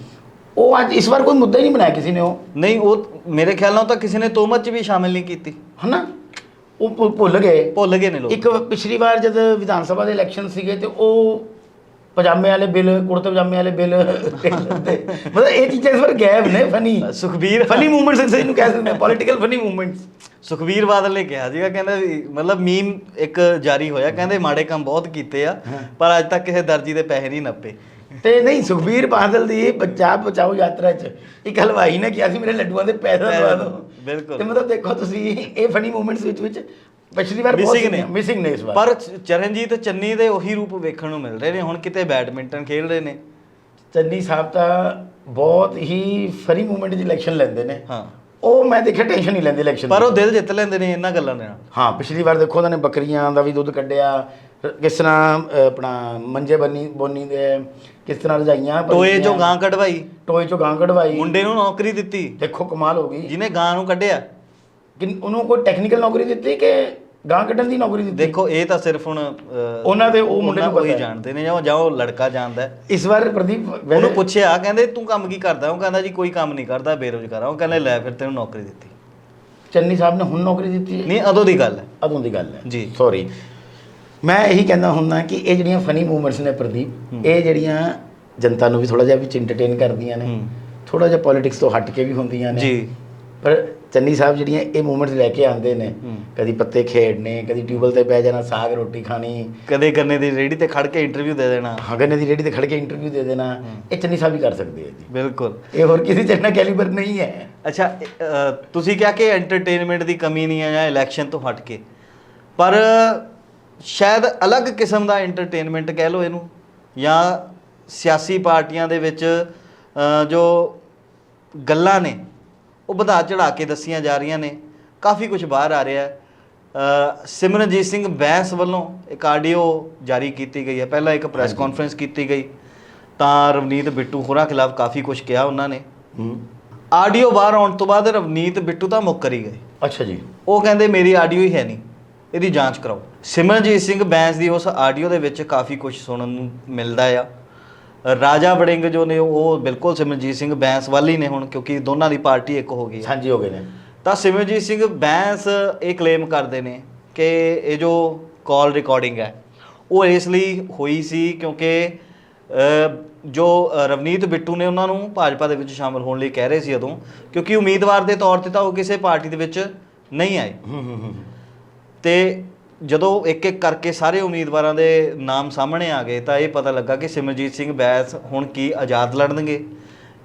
ਉਹ ਅੱਜ ਇਸ ਵਾਰ ਕੋਈ ਮੁੱਦਾ ਹੀ ਨਹੀਂ ਬਣਾਇਆ ਕਿਸੇ ਨੇ ਉਹ। ਨਹੀਂ ਉਹ ਮੇਰੇ ਖਿਆਲ ਨਾਲ ਤਾਂ ਕਿਸੇ ਨੇ ਤੋਮਤ 'ਚ ਵੀ ਸ਼ਾਮਿਲ ਨਹੀਂ ਕੀਤੀ। ਹਨਾ? ਉਹ ਭੁ- ਭੁੱਲ ਗਏ। ਭੁੱਲ ਗਏ ਨੇ ਲੋਕ। ਇੱਕ ਪਿਛਲੀ ਵਾਰ ਜਦ ਵਿਧਾਨ ਸਭਾ ਦੇ ਇਲੈਕਸ਼ਨ ਸੀਗੇ ਤੇ ਉਹ ਪਜਾਮੇ ਵਾਲੇ ਬਿੱਲ ਕੁੜਤੇ ਪਜਾਮੇ ਵਾਲੇ ਬਿੱਲ ਮਤਲਬ ਇਹ ਚੀਜ਼ਾਂ ਇਸ ਵਾਰ ਗਾਇਬ ਨੇ ਫਨੀ ਸੁਖਬੀਰ ਫਨੀ ਮੂਵਮੈਂਟਸ ਇਹਨੂੰ ਕਹਿ ਸਕਦੇ ਹਾਂ political funny movements Sukhbir Badal ਨੇ ਕਿਹਾ ਸੀਗਾ ਕਹਿੰਦਾ ਵੀ ਮਤਲਬ ਮੀਮ ਇੱਕ ਜਾਰੀ ਹੋਇਆ ਕਹਿੰਦੇ ਮਾੜੇ ਕੰਮ ਬਹੁਤ ਕੀਤੇ ਆ ਪਰ ਅੱਜ ਤੱਕ ਕਿਸੇ ਦਰਜੀ ਦੇ ਪੈਸੇ ਨਹੀਂ ਨੱਪੇ। ਤੇ ਨਹੀਂ ਸੁਖਬੀਰ ਬਾਦਲ ਦੀ ਪੰਜਾਬ ਬਚਾਓ ਯਾਤਰਾ 'ਚ ਇੱਕ ਹਲਵਾਈ ਨੇ ਕਿਹਾ ਸੀ ਮੇਰੇ ਲੱਡੂਆਂ ਦੇ ਪੈਸੇ ਦਵਾ ਦਿਓ ਬਿਲਕੁਲ। ਤੇ ਮਤਲਬ ਦੇਖੋ ਤੁਸੀਂ ਇਹ ਫਨੀ ਮੂਵਮੈਂਟਸ ਵਿੱਚ ਵਿੱਚ ਪਿਛਲੀ ਵਾਰ Missing ਨੇ। ਮਿਸਿੰਗ ਨੇ ਇਸ ਵਾਰ। ਪਰ ਚਰਨਜੀਤ ਚੰਨੀ ਦੇ ਉਹੀ ਰੂਪ ਵੇਖਣ ਨੂੰ ਮਿਲ ਰਹੇ ਨੇ। ਹੁਣ ਕਿਤੇ ਬੈਡਮਿੰਟਨ ਖੇਡ ਰਹੇ ਨੇ। ਚੰਨੀ ਸਾਹਿਬ ਤਾਂ ਬਹੁਤ ਹੀ ਫਨੀ ਮੂਵਮੈਂਟ 'ਚ ਇਲੈਕਸ਼ਨ ਲੈਂਦੇ ਨੇ। ਹਾਂ। ਉਹ ਮੈਂ ਦੇਖਿਆ ਟੈਨਸ਼ਨ ਨਹੀਂ ਲੈਂਦੇ ਇਲੈਕਸ਼ਨ ਪਰ ਉਹ ਦਿਲ ਜਿੱਤ ਲੈਂਦੇ ਨੇ ਇਹਨਾਂ ਗੱਲਾਂ ਦੇ ਨਾਲ। ਹਾਂ ਪਿਛਲੀ ਵਾਰ ਦੇਖੋ ਉਹਨਾਂ ਨੇ ਬੱਕਰੀਆਂ ਦਾ ਵੀ ਦੁੱਧ ਕੱਢਿਆ ਕਿਸ ਤਰ੍ਹਾਂ ਆਪਣਾ ਮੰਜੇ ਬੰਨੀ ਬੋਨੀ ਦੇ ਕਿਸ ਤਰ੍ਹਾਂ ਰਜਾਈਆਂ ਟੋਏ ਚੋਂ ਗਾਂ ਕਢਵਾਈ। ਟੋਏ ਚੋਂ ਗਾਂ ਕਢਵਾਈ। ਮੁੰਡੇ ਨੂੰ ਨੌਕਰੀ ਦਿੱਤੀ। ਦੇਖੋ ਕਮਾਲ ਹੋ ਗਈ। ਜਿਹਨੇ ਗਾਂ ਨੂੰ ਕੱਢਿਆ। ਕਿ ਉਹਨੂੰ ਕੋਈ ਟੈਕਨੀਕਲ ਨੌਕਰੀ ਦਿੱਤੀ ਕਿ ਗਾਂ ਕੱਢਣ ਦੀ ਨੌਕਰੀ ਦਿੱਤੀ? ਦੇਖੋ ਇਹ ਤਾਂ ਸਿਰਫ ਹੁਣ ਅਹ, ਉਹਨਾਂ ਦੇ ਉਹ ਮੁੰਡੇ ਨੂੰ ਉਹਨਾਂ ਪਤਾ ਹੈ। ਜਾਣਦੇ ਨੇ ਜਾਂ ਉਹ- ਜਾਂ ਉਹ ਲੜਕਾ ਜਾਣਦਾ ਹੈ। ਇਸ ਵਾਰ ਪ੍ਰਦੀਪ ਉਹਨੂੰ ਪੁੱਛਿਆ ਕਹਿੰਦੇ ਤੂੰ ਕੰਮ ਕੀ ਕਰਦਾ? ਉਹ ਕਹਿੰਦਾ ਜੀ ਕੋਈ ਕੰਮ ਨਹੀਂ ਕਰਦਾ ਬੇਰੋਜ਼ਗਾਰ ਆ ਉਹ ਕਹਿੰਦੇ ਲੈ ਫਿਰ ਤੈਨੂੰ ਨੌਕਰੀ ਦਿੱਤੀ। ਚੰਨੀ ਸਾਹਿਬ ਨੇ ਹੁਣ ਨੌਕਰੀ ਦਿੱਤੀ ਹੈ? ਨਹੀਂ ਅਦੋਂ ਦੀ ਗੱਲ ਹੈ। ਅਦੋਂ ਦੀ ਗੱਲ ਹੈ। ਜੀ। ਸੌਰੀ ਮੈਂ ਇਹੀ ਕਹਿੰਦਾ ਹੁੰਦਾ ਕਿ ਇਹ ਜਿਹੜੀਆਂ ਫਨੀ ਮੂਵਮੈਂਟਸ ਨੇ ਪ੍ਰਦੀਪ ਇਹ ਜਿਹੜੀਆਂ ਜਨਤਾ ਨੂੰ ਵੀ ਥੋੜਾ ਜਿਹਾ ਵਿੱਚ ਐਂਟਰਟੇਨ ਕਰਦੀਆਂ ਨੇ ਹੂੰ। ਥੋੜਾ ਜਿਹਾ ਪੋਲਿਟਿਕਸ ਤੋਂ ਹਟ ਕੇ ਵੀ ਹੁੰਦੀਆਂ ਨੇ। ਜੀ। ਪਰ ਚੰਨੀ ਸਾਹਿਬ ਜਿਹੜੀਆਂ ਇਹ ਮੂਵਮੈਂਟਸ ਲੈ ਕੇ ਆਉਂਦੇ ਨੇ ਹੂੰ। ਕਦੀ ਪੱਤੇ ਖੇਡਨੇ ਕਦੀ ਟਿਊਬਲ ਤੇ ਬਹਿ ਜਾਣਾ ਸਾਗ ਰੋਟੀ ਖਾਣੀ। ਕਦੇ ਗੰਨੇ ਦੀ ਰੇੜੀ ਤੇ ਖੜ ਕੇ ਇੰਟਰਵਿਊ ਦੇ ਦੇਣਾ। ਹਗਨੇ ਦੀ ਰੇੜੀ ਤੇ ਖੜ ਕੇ ਇੰਟਰਵਿਊ ਦੇ ਦੇਣਾ। ਇਹ ਚੰਨੀ ਸਾਹਿਬ ਹੀ ਕਰ ਸਕਦੇ ਆ ਜੀ। ਬਿਲਕੁਲ। ਇਹ ਹੋਰ ਕਿਸੇ ਚ ਇੰਨਾ ਕੈਲੀਬਰ ਨਹੀਂ ਹੈ। ਅੱਛਾ ਤੁਸੀਂ ਕਿਹਾ ਕਿ ਐਂਟਰਟੇਨਮੈਂਟ ਦੀ ਕਮੀ ਨਹੀਂ ਹੈ ਜਾਂ ਇਲੈਕਸ਼ਨ ਤੋਂ ਹਟ ਕੇ। ਪਰ ਸ਼ਾਇਦ ਅਲੱਗ ਕਿਸਮ ਦਾ ਐਂਟਰਟੇਨਮੈਂਟ ਕਹਿ ਲਓ ਇਹਨੂੰ ਜਾਂ ਸਿਆਸੀ ਪਾਰਟੀਆਂ ਦੇ ਵਿੱਚ ਜੋ ਗੱਲਾਂ ਨੇ ਉਹ ਵਧਾ ਚੜਾ ਕੇ ਦੱਸੀਆਂ ਜਾ ਰਹੀਆਂ ਨੇ। ਕਾਫੀ ਕੁਝ ਬਾਹਰ ਆ ਰਿਹਾ ਹੈ। ਸਿਮਰਨਜੀਤ ਸਿੰਘ ਬੈਂਸ ਵੱਲੋਂ ਇੱਕ ਆਡੀਓ ਜਾਰੀ ਕੀਤੀ ਗਈ ਹੈ। ਪਹਿਲਾਂ ਇੱਕ ਪ੍ਰੈਸ ਕਾਨਫਰੰਸ ਕੀਤੀ ਗਈ। ਤਾਂ ਰਵਨੀਤ ਬਿੱਟੂ ਹੋਰਾਂ ਖਿਲਾਫ ਕਾਫੀ ਕੁਝ ਕਿਹਾ ਉਹਨਾਂ ਨੇ। ਆਡੀਓ ਬਾਹਰ ਆਉਣ ਤੋਂ ਬਾਅਦ ਰਵਨੀਤ ਬਿੱਟੂ ਤਾਂ ਮੁੱਕਰ ਹੀ ਗਏ। ਅੱਛਾ ਜੀ। ਉਹ ਕਹਿੰਦੇ ਮੇਰੀ ਆਡੀਓ ਹੀ ਹੈ ਨਹੀਂ। ਇਹਦੀ ਜਾਂਚ ਕਰਾਓ। ਸਿਮਰਨਜੀਤ ਸਿੰਘ ਬੈਂਸ ਦੀ ਉਸ ਆਡੀਓ ਦੇ ਵਿੱਚ ਕਾਫੀ ਕੁਝ ਸੁਣਨ ਨੂੰ ਮਿਲਦਾ ਆ। ਰਾਜਾ ਵੜਿੰਗ ਜੋ ਨੇ ਉਹ ਬਿਲਕੁਲ ਸਿਮਰਨਜੀਤ ਸਿੰਘ ਬੈਂਸ ਵੱਲ ਹੀ ਨੇ ਹੁਣ ਕਿਉਂਕਿ ਦੋਨਾਂ ਦੀ ਪਾਰਟੀ ਇੱਕ ਹੋ ਗਈ ਹੈ ਸਾਂਝੀ ਹੋ ਗਏ ਨੇ। ਤਾਂ ਸਿਮਰਨਜੀਤ ਸਿੰਘ ਬੈਂਸ ਇਹ ਕਲੇਮ ਕਰਦੇ ਨੇ ਕਿ ਇਹ ਜੋ ਕਾਲ ਰਿਕਾਰਡਿੰਗ ਹੈ ਉਹ ਇਸ ਲਈ ਹੋਈ ਸੀ ਕਿਉਂਕਿ ਜੋ ਰਵਨੀਤ ਬਿੱਟੂ ਨੇ ਉਹਨਾਂ ਨੂੰ ਭਾਜਪਾ ਦੇ ਵਿੱਚ ਸ਼ਾਮਲ ਹੋਣ ਲਈ ਕਹਿ ਰਹੇ ਸੀ ਉਦੋਂ ਕਿਉਂਕਿ ਉਮੀਦਵਾਰ ਦੇ ਤੌਰ ਤੇ ਤਾਂ ਉਹ ਕਿਸੇ ਪਾਰਟੀ ਦੇ ਵਿੱਚ ਨਹੀਂ ਆਏ। ਹੂੰ ਹੂੰ ਹੂੰ। ਤੇ ਜਦੋਂ ਇੱਕ ਇੱਕ ਕਰਕੇ ਸਾਰੇ ਉਮੀਦਵਾਰਾਂ ਦੇ ਨਾਮ ਸਾਹਮਣੇ ਆ ਗਏ ਤਾਂ ਇਹ ਪਤਾ ਲੱਗਾ ਕਿ ਸਿਮਰਜੀਤ ਸਿੰਘ ਬੈਸ ਹੁਣ ਕੀ ਆਜ਼ਾਦ ਲੜਨਗੇ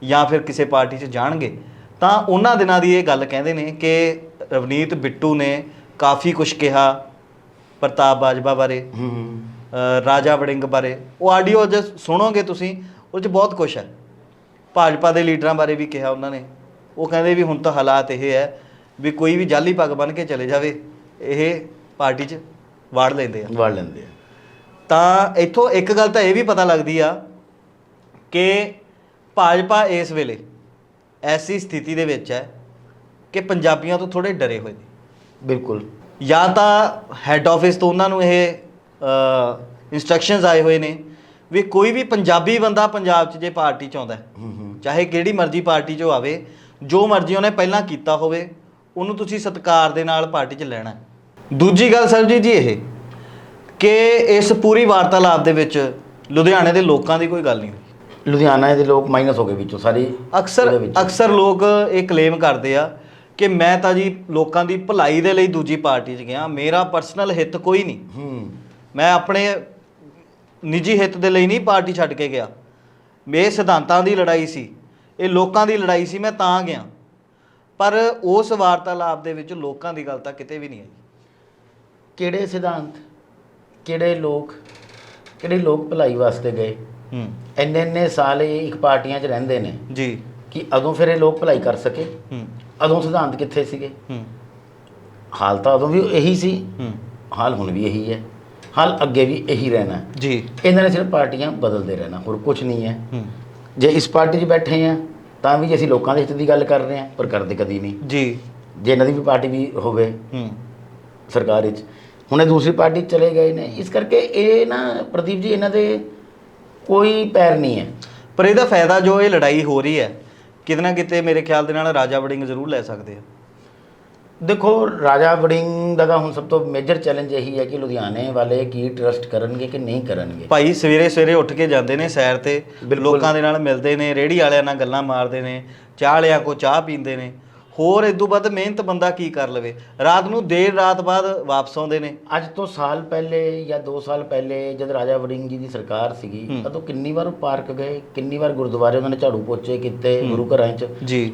ਜਾਂ ਫਿਰ ਕਿਸੇ ਪਾਰਟੀ 'ਚ ਜਾਣਗੇ। ਤਾਂ ਉਹਨਾਂ ਦਿਨਾਂ ਦੀ ਇਹ ਗੱਲ ਕਹਿੰਦੇ ਨੇ ਕਿ ਰਵਨੀਤ ਬਿੱਟੂ ਨੇ ਕਾਫੀ ਕੁਝ ਕਿਹਾ ਪ੍ਰਤਾਪ ਬਾਜਵਾ ਬਾਰੇ ਰਾਜਾ ਵੜਿੰਗ ਬਾਰੇ। ਉਹ ਆਡੀਓ ਜੇ ਸੁਣੋਗੇ ਤੁਸੀਂ ਉਹ 'ਚ ਬਹੁਤ ਕੁਝ ਹੈ। ਭਾਜਪਾ ਦੇ ਲੀਡਰਾਂ ਬਾਰੇ ਵੀ ਕਿਹਾ ਉਹਨਾਂ ਨੇ। ਉਹ ਕਹਿੰਦੇ ਵੀ ਹੁਣ ਤਾਂ ਹਾਲਾਤ ਇਹ ਹੈ ਵੀ ਕੋਈ ਵੀ ਜਾਲੀ ਪੱਗ ਬਨ ਕੇ ਚਲੇ ਜਾਵੇ ਇਹ ਪਾਰਟੀ 'ਚ ਵਾੜ ਲੈਂਦੇ ਆ। ਵੜ ਲੈਂਦੇ ਆ। ਤਾਂ ਇੱਥੋਂ ਇੱਕ ਗੱਲ ਤਾਂ ਇਹ ਵੀ ਪਤਾ ਲੱਗਦੀ ਆ ਕਿ ਭਾਜਪਾ ਇਸ ਵੇਲੇ ਐਸੀ ਸਥਿਤੀ ਦੇ ਵਿੱਚ ਹੈ ਕਿ ਪੰਜਾਬੀਆਂ ਤੋਂ ਥੋੜੇ ਡਰੇ ਹੋਏ ਨੇ। ਬਿਲਕੁਲ। ਜਾਂ ਤਾਂ ਹੈੱਡ ਆਫਿਸ ਤੋਂ ਉਹਨਾਂ ਨੂੰ ਇਹ ਇਨਸਟਰਕਸ਼ਨਸ ਆਏ ਹੋਏ ਨੇ ਵੀ ਕੋਈ ਵੀ ਪੰਜਾਬੀ ਬੰਦਾ ਪੰਜਾਬ 'ਚ ਜੇ ਪਾਰਟੀ 'ਚ ਆਉਂਦਾ ਹੈ, ਹੂੰ ਹੂੰ। ਚਾਹੇ ਕਿਹੜੀ ਮਰਜ਼ੀ ਪਾਰਟੀ 'ਚੋਂ ਆਵੇ ਜੋ ਮਰਜ਼ੀ ਉਹਨੇ ਪਹਿਲਾਂ ਕੀਤਾ ਹੋਵੇ ਉਹਨੂੰ ਤੁਸੀਂ ਸਤਿਕਾਰ ਦੇ ਨਾਲ ਪਾਰਟੀ 'ਚ ਲੈਣਾ ਹੈ। ਦੂਜੀ ਗੱਲ ਸਰਜੀਤ ਜੀ ਇਹ ਕਿ ਇਸ ਪੂਰੀ ਵਾਰਤਾਲਾਪ ਦੇ ਵਿੱਚ ਲੁਧਿਆਣੇ ਦੇ ਲੋਕਾਂ ਦੀ ਕੋਈ ਗੱਲ ਨਹੀਂ ਹੋਈ। ਲੁਧਿਆਣਾ ਦੇ ਲੋਕ ਮਾਈਨਸ ਹੋ ਗਏ ਵਿੱਚੋਂ ਸਾਰੀ ਅਕਸਰ ਉਹਦੇ ਵਿੱਚ। ਅਕਸਰ ਲੋਕ ਇਹ ਕਲੇਮ ਕਰਦੇ ਆ ਕਿ ਮੈਂ ਤਾਂ ਜੀ ਲੋਕਾਂ ਦੀ ਭਲਾਈ ਦੇ ਲਈ ਦੂਜੀ ਪਾਰਟੀ 'ਚ ਗਿਆ ਮੇਰਾ ਪਰਸਨਲ ਹਿੱਤ ਕੋਈ ਨਹੀਂ। ਹੂੰ। ਮੈਂ ਆਪਣੇ ਨਿੱਜੀ ਹਿੱਤ ਦੇ ਲਈ ਨਹੀਂ ਪਾਰਟੀ ਛੱਡ ਕੇ ਗਿਆ। ਇਹ ਸਿਧਾਂਤਾਂ ਦੀ ਲੜਾਈ ਸੀ ਇਹ ਲੋਕਾਂ ਦੀ ਲੜਾਈ ਸੀ ਮੈਂ ਤਾਂ ਗਿਆ। ਪਰ ਉਸ ਵਾਰਤਾਲਾਪ ਦੇ ਵਿੱਚ ਲੋਕਾਂ ਦੀ ਗੱਲ ਤਾਂ ਕਿਤੇ ਵੀ ਨਹੀਂ ਆਈ। ਕਿਹੜੇ ਸਿਧਾਂਤ ਕਿਹੜੇ ਲੋਕ ਕਿਹੜੇ ਲੋਕ ਭਲਾਈ ਵਾਸਤੇ ਗਏ? ਹੂੰ। ਇੰਨੇ ਇੰਨੇ ਸਾਲ ਇਹ ਇੱਕ ਪਾਰਟੀਆਂ 'ਚ ਰਹਿੰਦੇ ਨੇ ਜੀ। ਕਿ ਅਦੋਂ ਫਿਰ ਇਹ ਲੋਕ ਭਲਾਈ ਕਰ ਸਕੇ? ਹੂੰ। ਅਦੋਂ ਸਿਧਾਂਤ ਕਿੱਥੇ ਸੀਗੇ? ਹੂੰ। ਹਾਲ ਤਾਂ ਉਦੋਂ ਵੀ ਇਹੀ ਸੀ। ਹੂੰ। ਹਾਲ ਹੁਣ ਵੀ ਇਹੀ ਹੈ। ਹਾਲ ਅੱਗੇ ਵੀ ਇਹੀ ਰਹਿਣਾ। ਜੀ। ਇਹਨਾਂ ਨੇ ਸਿਰਫ ਪਾਰਟੀਆਂ ਬਦਲਦੇ ਰਹਿਣਾ ਹੋਰ ਕੁਝ ਨਹੀਂ ਹੈ। ਹੂੰ। ਜੇ ਇਸ ਪਾਰਟੀ 'ਚ ਬੈਠੇ ਆ ਤਾਂ ਵੀ ਅਸੀਂ ਲੋਕਾਂ ਦੇ ਹਿੱਤ ਦੀ ਗੱਲ ਕਰ ਰਹੇ ਹਾਂ ਪਰ ਕਰਦੇ ਕਦੀ ਨਹੀਂ। ਜੀ। ਜੇ ਇਹਨਾਂ ਦੀ ਵੀ ਪਾਰਟੀ ਵੀ ਹੋਵੇ ਹੂੰ। ਸਰਕਾਰ ਵਿੱਚ ਹੁਣ ਇਹ ਦੂਸਰੀ ਪਾਰਟੀ ਚਲੇ ਗਏ ਨੇ। ਇਸ ਕਰਕੇ ਇਹ ਨਾ ਪ੍ਰਦੀਪ ਜੀ ਇਹਨਾਂ ਦੇ ਕੋਈ ਪੈਰ ਨਹੀਂ ਹੈ। ਪਰ ਇਹਦਾ ਫਾਇਦਾ ਜੋ ਇਹ ਲੜਾਈ ਹੋ ਰਹੀ ਹੈ ਕਿਤੇ ਨਾ ਕਿਤੇ ਮੇਰੇ ਖਿਆਲ ਦੇ ਨਾਲ ਰਾਜਾ ਵੜਿੰਗ ਜ਼ਰੂਰ ਲੈ ਸਕਦੇ ਆ। ਦੇਖੋ ਰਾਜਾ ਵੜਿੰਗ ਦਾ ਤਾਂ ਹੁਣ ਸਭ ਤੋਂ ਮੇਜਰ ਚੈਲੰਜ ਇਹੀ ਹੈ ਕਿ ਲੁਧਿਆਣੇ ਵਾਲੇ ਕੀ ਟਰਸਟ ਕਰਨਗੇ ਕਿ ਨਹੀਂ ਕਰਨਗੇ। ਭਾਈ ਸਵੇਰੇ ਸਵੇਰੇ ਉੱਠ ਕੇ ਜਾਂਦੇ ਨੇ ਸੈਰ ਤੇ। ਲੋਕਾਂ ਦੇ ਨਾਲ ਮਿਲਦੇ ਨੇ ਰੇੜੀ ਵਾਲਿਆਂ ਨਾਲ ਗੱਲਾਂ ਮਾਰਦੇ ਨੇ ਚਾਹ ਵਾਲਿਆਂ ਕੋ ਚਾਹ ਪੀਂਦੇ ਨੇ। ਹੋਰ ਇਦੋਂ ਵੱਧ ਮਿਹਨਤ ਬੰਦਾ ਕੀ ਕਰ ਲਵੇ? ਰਾਤ ਨੂੰ ਦੇਰ ਰਾਤ ਬਾਅਦ ਵਾਪਸ ਆਉਂਦੇ ਨੇ। ਅੱਜ ਤੋਂ ਸਾਲ ਪਹਿਲੇ ਜਾਂ 2 ਸਾਲ ਪਹਿਲੇ ਜਦ ਰਾਜਾ ਵੜਿੰਗ ਜੀ ਦੀ ਸਰਕਾਰ ਸੀਗੀ। ਉਦੋਂ ਕਿੰਨੀ ਵਾਰ ਉਹ ਪਾਰਕ ਗਏ ਕਿੰਨੀ ਵਾਰ ਗੁਰਦੁਆਰੇ ਉਹਨਾਂ ਨੇ ਝਾੜੂ ਪੋਚੇ ਕੀਤੇ ਗੁਰੂ ਘਰਾਂ 'ਚ?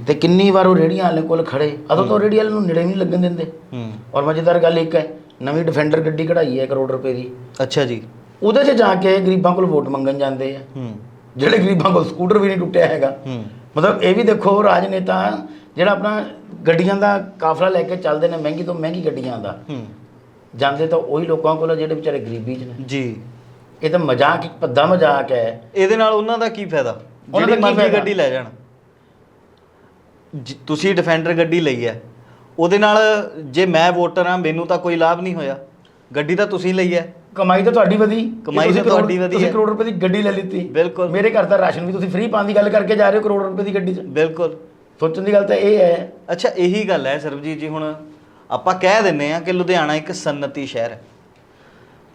ਤੇ ਕਿੰਨੀ ਵਾਰ ਉਹ ਰੇੜੀਆਂ ਵਾਲੇ ਕੋਲ ਖੜੇ? ਉਦੋਂ ਤੋਂ ਰੇੜੀ ਵਾਲੇ ਨੂੰ ਨੇੜੇ ਨਹੀਂ ਲੱਗਣ ਦਿੰਦੇ। ਔਰ ਮਜ਼ੇਦਾਰ ਗੱਲ ਇੱਕ ਹੈ ਨਵੀਂ ਡਿਫੈਂਡਰ ਗੱਡੀ ਕਢਾਈ ਹੈ ਕਰੋੜ ਰੁਪਏ ਦੀ। ਅੱਛਾ ਜੀ। ਉਹਦੇ 'ਚ ਜਾ ਕੇ ਗਰੀਬਾਂ ਕੋਲ ਵੋਟ ਮੰਗਣ ਜਾਂਦੇ ਆ। ਜਿਹੜੇ ਗਰੀਬਾਂ ਕੋਲ ਸਕੂਟਰ ਵੀ ਨਹੀਂ ਟੁੱਟਿਆ ਹੈਗਾ। ਮਤਲਬ ਇਹ ਵੀ ਦੇਖੋ ਰਾਜਨੇਤਾ ਜਿਹੜਾ ਆਪਣਾ ਗੱਡੀਆਂ ਦਾ ਕਾਫਲਾ ਲੈ ਕੇ ਚੱਲਦੇ ਨੇ ਮਹਿੰਗੀ ਤੋਂ ਮਹਿੰਗੀ ਗੱਡੀਆਂ ਦਾ ਹੂੰ। ਜਾਂਦੇ ਤਾਂ ਉਹੀ ਲੋਕਾਂ ਕੋਲ ਆ ਜਿਹੜੇ ਵਿਚਾਰੇ ਗਰੀਬੀ 'ਚ ਨੇ। ਜੀ। ਇਹ ਤਾਂ ਮਜ਼ਾਕ ਇੱਕ ਭੱਦਾ ਮਜ਼ਾਕ ਹੈ। ਇਹਦੇ ਨਾਲ ਉਹਨਾਂ ਦਾ ਕੀ ਫਾਇਦਾ? ਉਹਨਾਂ ਦਾ ਜਿਹੜੀ ਮਰਜ਼ੀ? ਗੱਡੀ ਲੈ ਜਾਣ। ਤੁਸੀਂ ਡਿਫੈਂਡਰ ਗੱਡੀ ਲਈ ਹੈ। ਉਹਦੇ ਨਾਲ ਜੇ ਮੈਂ ਵੋਟਰ ਹਾਂ ਮੈਨੂੰ ਤਾਂ ਕੋਈ ਲਾਭ ਨਹੀਂ ਹੋਇਆ। ਗੱਡੀ ਤਾਂ ਤੁਸੀਂ ਲਈ ਹੈ। ਕਮਾਈ ਤਾਂ ਤੁਹਾਡੀ ਵਧੀ। ਕਮਾਈ ਤਾਂ ਤੁਹਾਡੀ ਵਧੀ ਤੁਸੀਂ। ਕਰੋੜ ਰੁਪਏ ਦੀ ਗੱਡੀ ਲੈ ਲਿੱਤੀ। ਬਿਲਕੁਲ। ਮੇਰੇ ਘਰ ਦਾ ਰਾਸ਼ਨ ਵੀ ਤੁਸੀਂ ਫ੍ਰੀ ਪਾਉਣ ਦੀ ਗੱਲ ਕਰਕੇ ਜਾ ਰਹੇ ਹੋ ਕਰੋੜ ਰੁਪਏ ਦੀ ਗੱਡੀ 'ਚ। ਬਿਲਕੁਲ। ਸੋਚਣ ਦੀ ਗੱਲ ਤਾਂ ਇਹ ਹੈ। ਅੱਛਾ ਇਹੀ ਗੱਲ ਹੈ ਸਰਬਜੀਤ ਜੀ ਹੁਣ ਆਪਾਂ ਕਹਿ ਦਿੰਨੇ ਆ ਕਿ ਲੁਧਿਆਣਾ ਇੱਕ ਸਨਅਤੀ ਸ਼ਹਿਰ ਹੈ।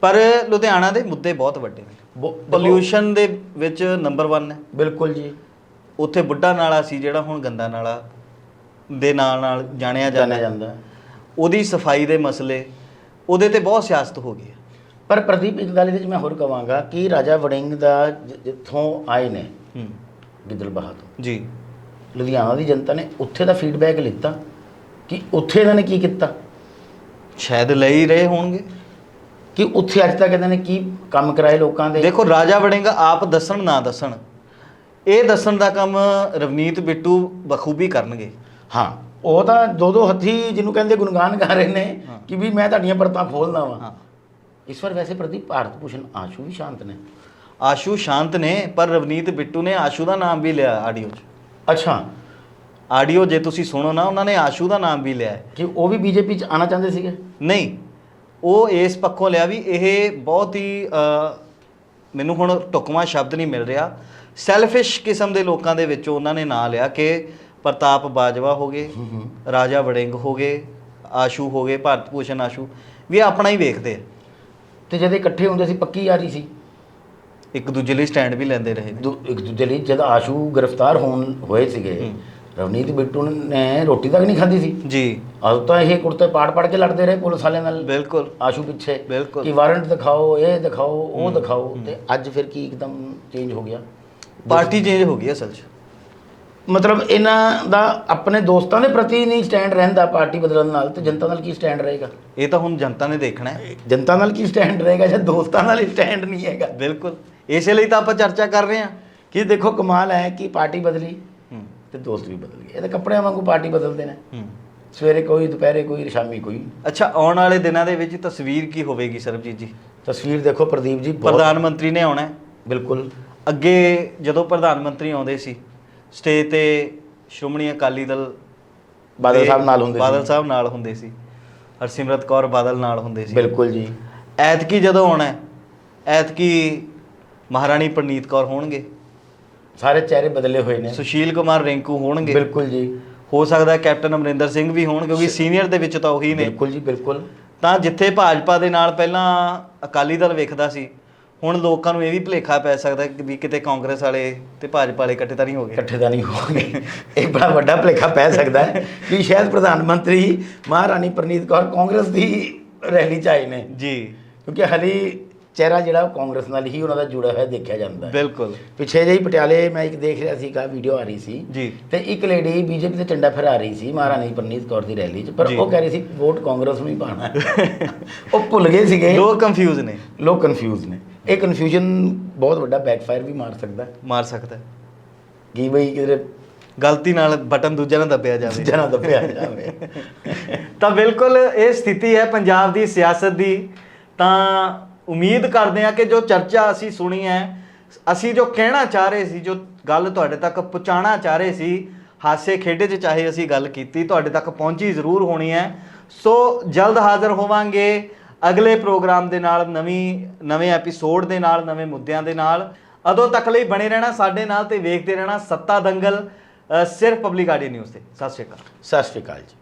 ਪਰ ਲੁਧਿਆਣਾ ਦੇ ਮੁੱਦੇ ਬਹੁਤ ਵੱਡੇ ਨੇ। ਪੋਲਿਊਸ਼ਨ ਦੇ ਵਿੱਚ ਨੰਬਰ 1 ਹੈ। ਬਿਲਕੁਲ ਜੀ। ਉੱਥੇ ਬੁੱਢਾ ਨਾਲਾ ਸੀ ਜਿਹੜਾ ਹੁਣ ਗੰਦਾ ਨਾਲਾ ਦੇ ਨਾਲ ਨਾਲ ਜਾਣਿਆ ਜਾਂਦਾ। ਉਹਦੀ ਸਫ਼ਾਈ ਦੇ ਮਸਲੇ ਉਹਦੇ ਤੇ ਬਹੁਤ ਸਿਆਸਤ ਹੋ ਗਈ ਹੈ। ਪਰ ਪ੍ਰਦੀਪ ਇੱਕ ਗੱਲ ਇਹਦੇ ਵਿੱਚ ਮੈਂ ਹੋਰ ਕਵਾਂਗਾ ਕਿ ਰਾਜਾ ਵੜਿੰਗ ਦਾ ਜਿੱਥੋਂ ਆਏ ਨੇ ਹੂੰ। ਗਿੱਦੜਬਾਹਾ ਤੋਂ ਜੀ। ਲੁਧਿਆਣਾ ਦੀ ਜਨਤਾ ਨੇ ਉੱਥੇ ਦਾ ਫੀਡਬੈਕ ਲਿੱਤਾ ਕਿ ਉੱਥੇ ਇਹਨਾਂ ਨੇ ਕੀ ਕੀਤਾ? ਸ਼ਾਇਦ ਲੈ ਹੀ ਰਹੇ ਹੋਣਗੇ। ਕਿ ਉੱਥੇ ਅੱਜ ਤੱਕ ਇਹਨਾਂ ਨੇ ਕੀ ਕੰਮ ਕਰਾਏ ਲੋਕਾਂ ਦੇ? ਦੇਖੋ ਰਾਜਾ ਵੜਿੰਗ ਆਪ ਦੱਸਣ ਨਾ ਦੱਸਣ। ਇਹ ਦੱਸਣ ਦਾ ਕੰਮ ਰਵਨੀਤ ਬਿੱਟੂ ਬਖੂਬੀ ਕਰਨਗੇ। ਹਾਂ। ਉਹ ਤਾਂ ਦੋ ਦੋ ਹੱਥੀ ਜਿਹਨੂੰ ਕਹਿੰਦੇ ਗੁਣਗਾਨ ਗਾ ਰਹੇ ਨੇ। ਕਿ ਵੀ ਮੈਂ ਤੁਹਾਡੀਆਂ ਪਰਤਾਂ ਖੋਲਦਾ ਵਾਂ। ਹਾਂ। ਇਸ ਵਾਰ ਵੈਸੇ ਪ੍ਰਦੀਪ ਭਾਰਤ ਭੂਸ਼ਣ ਆਸ਼ੂ ਵੀ ਸ਼ਾਂਤ ਨੇ। ਆਸ਼ੂ ਸ਼ਾਂਤ ਨੇ ਪਰ ਰਵਨੀਤ ਬਿੱਟੂ ਨੇ ਆਸ਼ੂ ਦਾ ਨਾਮ ਵੀ ਲਿਆ ਆਡੀਓ 'ਚ। ਅੱਛਾ। ਆਡੀਓ ਜੇ ਤੁਸੀਂ ਸੁਣੋ ਨਾ ਉਹਨਾਂ ਨੇ ਆਸ਼ੂ ਦਾ ਨਾਮ ਵੀ ਲਿਆ ਹੈ। ਕਿ ਉਹ ਵੀ ਬੀਜੇਪੀ ਚ ਆਣਾ ਚਾਹੁੰਦੇ ਸੀਗੇ? ਨਹੀਂ ਉਹ ਇਸ ਪੱਖੋਂ ਲਿਆ ਵੀ ਇਹ ਬਹੁਤ ਹੀ ਅ, ਮੈਨੂੰ ਹੁਣ ਟੁਕਮਾ ਸ਼ਬਦ ਨਹੀਂ ਮਿਲ ਰਿਹਾ। ਸੈਲਫਿਸ਼ ਕਿਸਮ ਦੇ ਲੋਕਾਂ ਦੇ ਵਿੱਚੋਂ ਉਹਨਾਂ ਨੇ ਨਾਂ ਲਿਆ ਕਿ ਪ੍ਰਤਾਪ ਬਾਜਵਾ ਹੋ ਗਏ ਰਾਜਾ ਵੜਿੰਗ ਹੋ ਗਏ ਆਸ਼ੂ ਹੋ ਗਏ ਭਾਰਤ ਭੂਸ਼ਣ ਆਸ਼ੂ। ਵੀ ਇਹ ਆਪਣਾ ਹੀ ਵੇਖਦੇ ਆ। ਤੇ ਜਦ ਇਹ ਇਕੱਠੇ ਹੁੰਦੇ ਸੀ ਪੱਕੀ ਯਾਰੀ ਸੀ? ਇੱਕ ਦੂਜੇ ਲਈ ਸਟੈਂਡ ਵੀ ਲੈਂਦੇ ਰਹੇ। ਨੇ ਦੂ- ਇੱਕ ਦੂਜੇ ਲਈ ਜਦ ਆਸ਼ੂ ਗ੍ਰਿਫਤਾਰ ਹੋਣ ਹੋਏ ਸੀਗੇ। ਰਵਨੀਤ ਬਿੱਟੂ ਨੇ ਰੋਟੀ ਤੱਕ ਨਹੀਂ ਖਾਧੀ ਸੀ? ਜੀ। ਅੱਜ ਤਾਂ ਇਹ ਕੁੜਤੇ ਪਾੜ ਪਾੜ ਕੇ ਲੜਦੇ ਰਹੇ ਪੁਲਿਸ ਵਾਲਿਆਂ ਨਾਲ। ਬਿਲਕੁਲ। ਆਸ਼ੂ ਪਿੱਛੇ। ਬਿਲਕੁਲ। ਕਿ ਵਾਰੰਟ ਦਿਖਾਓ ਇਹ ਦਿਖਾਓ ਉਹ ਦਿਖਾਓ ਤੇ ਅੱਜ ਫਿਰ ਕੀ ਇੱਕਦਮ ਚੇਂਜ ਹੋ ਗਿਆ? ਪਾਰਟੀ ਚੇਂਜ ਹੋ ਗਈ ਅਸਲ 'ਚ। ਮਤਲਬ ਇਹਨਾਂ ਦਾ ਆਪਣੇ ਦੋਸਤਾਂ ਦੇ ਪ੍ਰਤੀ ਨਹੀਂ ਸਟੈਂਡ ਰਹਿੰਦਾ ਪਾਰਟੀ ਬਦਲਣ ਨਾਲ ਤੇ ਜਨਤਾ ਨਾਲ ਕੀ ਸਟੈਂਡ ਰਹੇਗਾ? ਇਹ ਤਾਂ ਹੁਣ ਜਨਤਾ ਨੇ ਦੇਖਣਾ ਹੈ। ਜਨਤਾ ਨਾਲ ਕੀ ਸਟੈਂਡ ਰਹੇਗਾ ਜਾਂ ਦੋਸਤਾਂ ਨਾਲ ਹੀ ਸਟੈਂਡ ਨਹੀਂ ਹੈਗਾ? ਬਿਲਕੁਲ। ਇਸੇ ਲਈ ਤਾਂ ਆਪਾਂ ਚਰਚਾ ਕਰ ਰਹੇ ਹਾਂ ਕਿ ਦੇਖੋ ਕਮਾਲ ਹੈ ਕਿ ਪਾਰਟੀ ਬਦਲੀ ਤੇ ਦੋਸਤ ਵੀ ਬਦਲ ਗਏ। ਇਹ ਤਾਂ ਕੱਪੜਿਆਂ ਵਾਂਗੂ ਪਾਰਟੀ ਬਦਲਦੇ ਨੇ। ਸਵੇਰੇ ਕੋਈ ਦੁਪਹਿਰੇ ਕੋਈ ਸ਼ਾਮੀ ਕੋਈ। ਅੱਛਾ ਆਉਣ ਵਾਲੇ ਦਿਨਾਂ ਦੇ ਵਿੱਚ ਤਸਵੀਰ ਕੀ ਹੋਵੇਗੀ ਸਰਬਜੀਤ ਜੀ? ਤਸਵੀਰ ਦੇਖੋ ਪ੍ਰਦੀਪ ਜੀ ਪ੍ਰਧਾਨ ਮੰਤਰੀ ਨੇ ਆਉਣਾ ਹੈ। ਬਿਲਕੁਲ। ਅੱਗੇ ਜਦੋਂ ਪ੍ਰਧਾਨ ਮੰਤਰੀ ਆਉਂਦੇ ਸੀ ਸਟੇਜ ਤੇ ਸ਼੍ਰੋਮਣੀ ਅਕਾਲੀ ਦਲ ਬਾਦਲ ਸਾਹਿਬ ਨਾਲ ਹੁੰਦੇ ਬਾਦਲ ਸੀ ਸਾਹਿਬ ਨਾਲ ਹੁੰਦੇ ਸੀ। ਹਰਸਿਮਰਤ ਕੌਰ ਬਾਦਲ ਨਾਲ ਹੁੰਦੇ ਸੀ। ਬਿਲਕੁਲ ਜੀ। ਐਤਕੀ ਜਦੋਂ ਆਉਣਾ ਹੈ, ਐਤਕੀ ਮਹਾਰਾਣੀ ਪ੍ਰਨੀਤ ਕੌਰ ਹੋਣਗੇ। ਸਾਰੇ ਚਿਹਰੇ ਬਦਲੇ ਹੋਏ ਨੇ। ਸੁਸ਼ੀਲ ਕੁਮਾਰ ਰਿੰਕੂ ਹੋਣਗੇ। ਬਿਲਕੁਲ ਜੀ। ਹੋ ਸਕਦਾ ਹੈ ਕੈਪਟਨ ਅਮਰਿੰਦਰ ਸਿੰਘ ਵੀ ਹੋਣ ਕਿਉਂਕਿ ਸੀਨੀਅਰ ਦੇ ਵਿੱਚ ਤਾਂ ਉਹੀ ਨੇ। ਬਿਲਕੁਲ ਜੀ ਬਿਲਕੁਲ। ਤਾਂ ਜਿੱਥੇ ਭਾਜਪਾ ਦੇ ਨਾਲ ਪਹਿਲਾਂ ਅਕਾਲੀ ਦਲ ਵੇਖਦਾ ਸੀ ਹੁਣ ਲੋਕਾਂ ਨੂੰ ਇਹ ਵੀ ਭੁਲੇਖਾ ਪੈ ਸਕਦਾ ਕਿ ਵੀ ਕਿਤੇ ਕਾਂਗਰਸ ਵਾਲੇ ਤੇ ਭਾਜਪਾ ਵਾਲੇ ਇਕੱਠੇ ਤਾਂ ਨਹੀਂ ਹੋ ਗਏ ਇਕੱਠੇ ਤਾਂ ਨਹੀਂ ਹੋਣਗੇ। ਇਹ ਬੜਾ ਵੱਡਾ ਭਲੇਖਾ ਪੈ ਸਕਦਾ ਹੈ ਕਿ ਸ਼ਾਇਦ ਪ੍ਰਧਾਨ ਮੰਤਰੀ ਮਹਾਰਾਣੀ ਪ੍ਰਨੀਤ ਕੌਰ ਕਾਂਗਰਸ ਦੀ ਰੈਲੀ ਚ ਆਏ ਨੇ। ਜੀ। ਕਿਉਂਕਿ ਹਲੀ ਚਿਹਰਾ ਜਿਹੜਾ ਉਹ ਕਾਂਗਰਸ ਨਾਲ ਹੀ ਉਹਨਾਂ ਦਾ ਜੁੜਿਆ ਹੋਇਆ ਦੇਖਿਆ ਜਾਂਦਾ ਹੈ। ਬਿਲਕੁਲ। ਪਿੱਛੇ ਜਿਹੀ ਪਟਿਆਲੇ ਮੈਂ ਇੱਕ ਦੇਖ ਰਿਹਾ ਸੀਗਾ ਵੀਡੀਓ ਆ ਰਹੀ ਸੀ। ਜੀ। ਤੇ ਇੱਕ ਲੇਡੀ ਬੀਜੇਪੀ ਤੇ ਝੰਡਾ ਫਹਿਰਾ ਰਹੀ ਸੀ ਮਹਾਰਾਣੀ ਪ੍ਰਨੀਤ ਕੌਰ ਦੀ ਰੈਲੀ 'ਚ। ਪਰ। ਉਹ ਕਹਿ ਰਹੀ ਸੀ ਵੋਟ ਕਾਂਗਰਸ ਨੂੰ ਹੀ ਪਾਣਾ <laughs> ਉਹ ਭੁੱਲ ਗਏ ਸੀਗੇ। ਲੋਕ ਕੰਫਿਊਜ਼ ਨੇ। ਲੋਕ ਕਨਫਿਊਜ਼ ਨੇ। ਇਹ ਕਨਫਿਊਜ਼ਨ ਬਹੁਤ ਵੱਡਾ ਬੈਕਫਾਇਰ ਵੀ ਮਾਰ ਸਕਦਾ ਮਾਰ ਸਕਦਾ। ਕਿ ਬਈ ਕਿਧਰੇ ਗਲਤੀ ਨਾਲ ਬਟਨ ਦੂਜਾ ਨਾ ਦੱਬਿਆ ਜਾਵੇ। ਜਨਾ ਦੱਬਿਆ ਜਾਵੇ। ਤਾਂ ਬਿਲਕੁਲ ਇਹ ਸਥਿਤੀ ਹੈ ਪੰਜਾਬ ਦੀ ਸਿਆਸਤ ਦੀ। ਤਾਂ ਉਮੀਦ ਕਰਦੇ ਹਾਂ ਕਿ ਜੋ ਚਰਚਾ ਅਸੀਂ ਸੁਣੀ ਹੈ, ਅਸੀਂ ਜੋ ਕਹਿਣਾ ਚਾਹ ਰਹੇ ਸੀ, ਜੋ ਗੱਲ ਤੁਹਾਡੇ ਤੱਕ ਪਹੁੰਚਾਉਣਾ ਚਾਹ ਰਹੇ ਸੀ, ਹਾਸੇ ਖੇਡੇ 'ਚ ਚਾਹੇ ਅਸੀਂ ਗੱਲ ਕੀਤੀ, ਤੁਹਾਡੇ ਤੱਕ ਪਹੁੰਚੀ ਜ਼ਰੂਰ ਹੋਣੀ ਹੈ। ਸੋ ਜਲਦ ਹਾਜ਼ਰ ਹੋਵਾਂਗੇ ਅਗਲੇ ਪ੍ਰੋਗਰਾਮ ਦੇ ਨਾਲ, ਨਵੀਂ, ਨਵੇਂ ਐਪੀਸੋਡ ਦੇ ਨਾਲ, ਨਵੇਂ ਮੁੱਦਿਆਂ ਦੇ ਨਾਲ। ਅਦੋਂ ਤੱਕ ਲਈ ਬਣੇ ਰਹਿਣਾ ਸਾਡੇ ਨਾਲ ਤੇ ਵੇਖਦੇ ਰਹਿਣਾ ਸੱਤਾ ਦੰਗਲ ਸਿਰਫ ਪਬਲਿਕ ਆਡੀਓ ਨਿਊਜ਼ ਤੇ। ਸਤਿ ਸ਼੍ਰੀ ਅਕਾਲ। ਸਤਿ ਸ਼੍ਰੀ ਅਕਾਲ ਜੀ।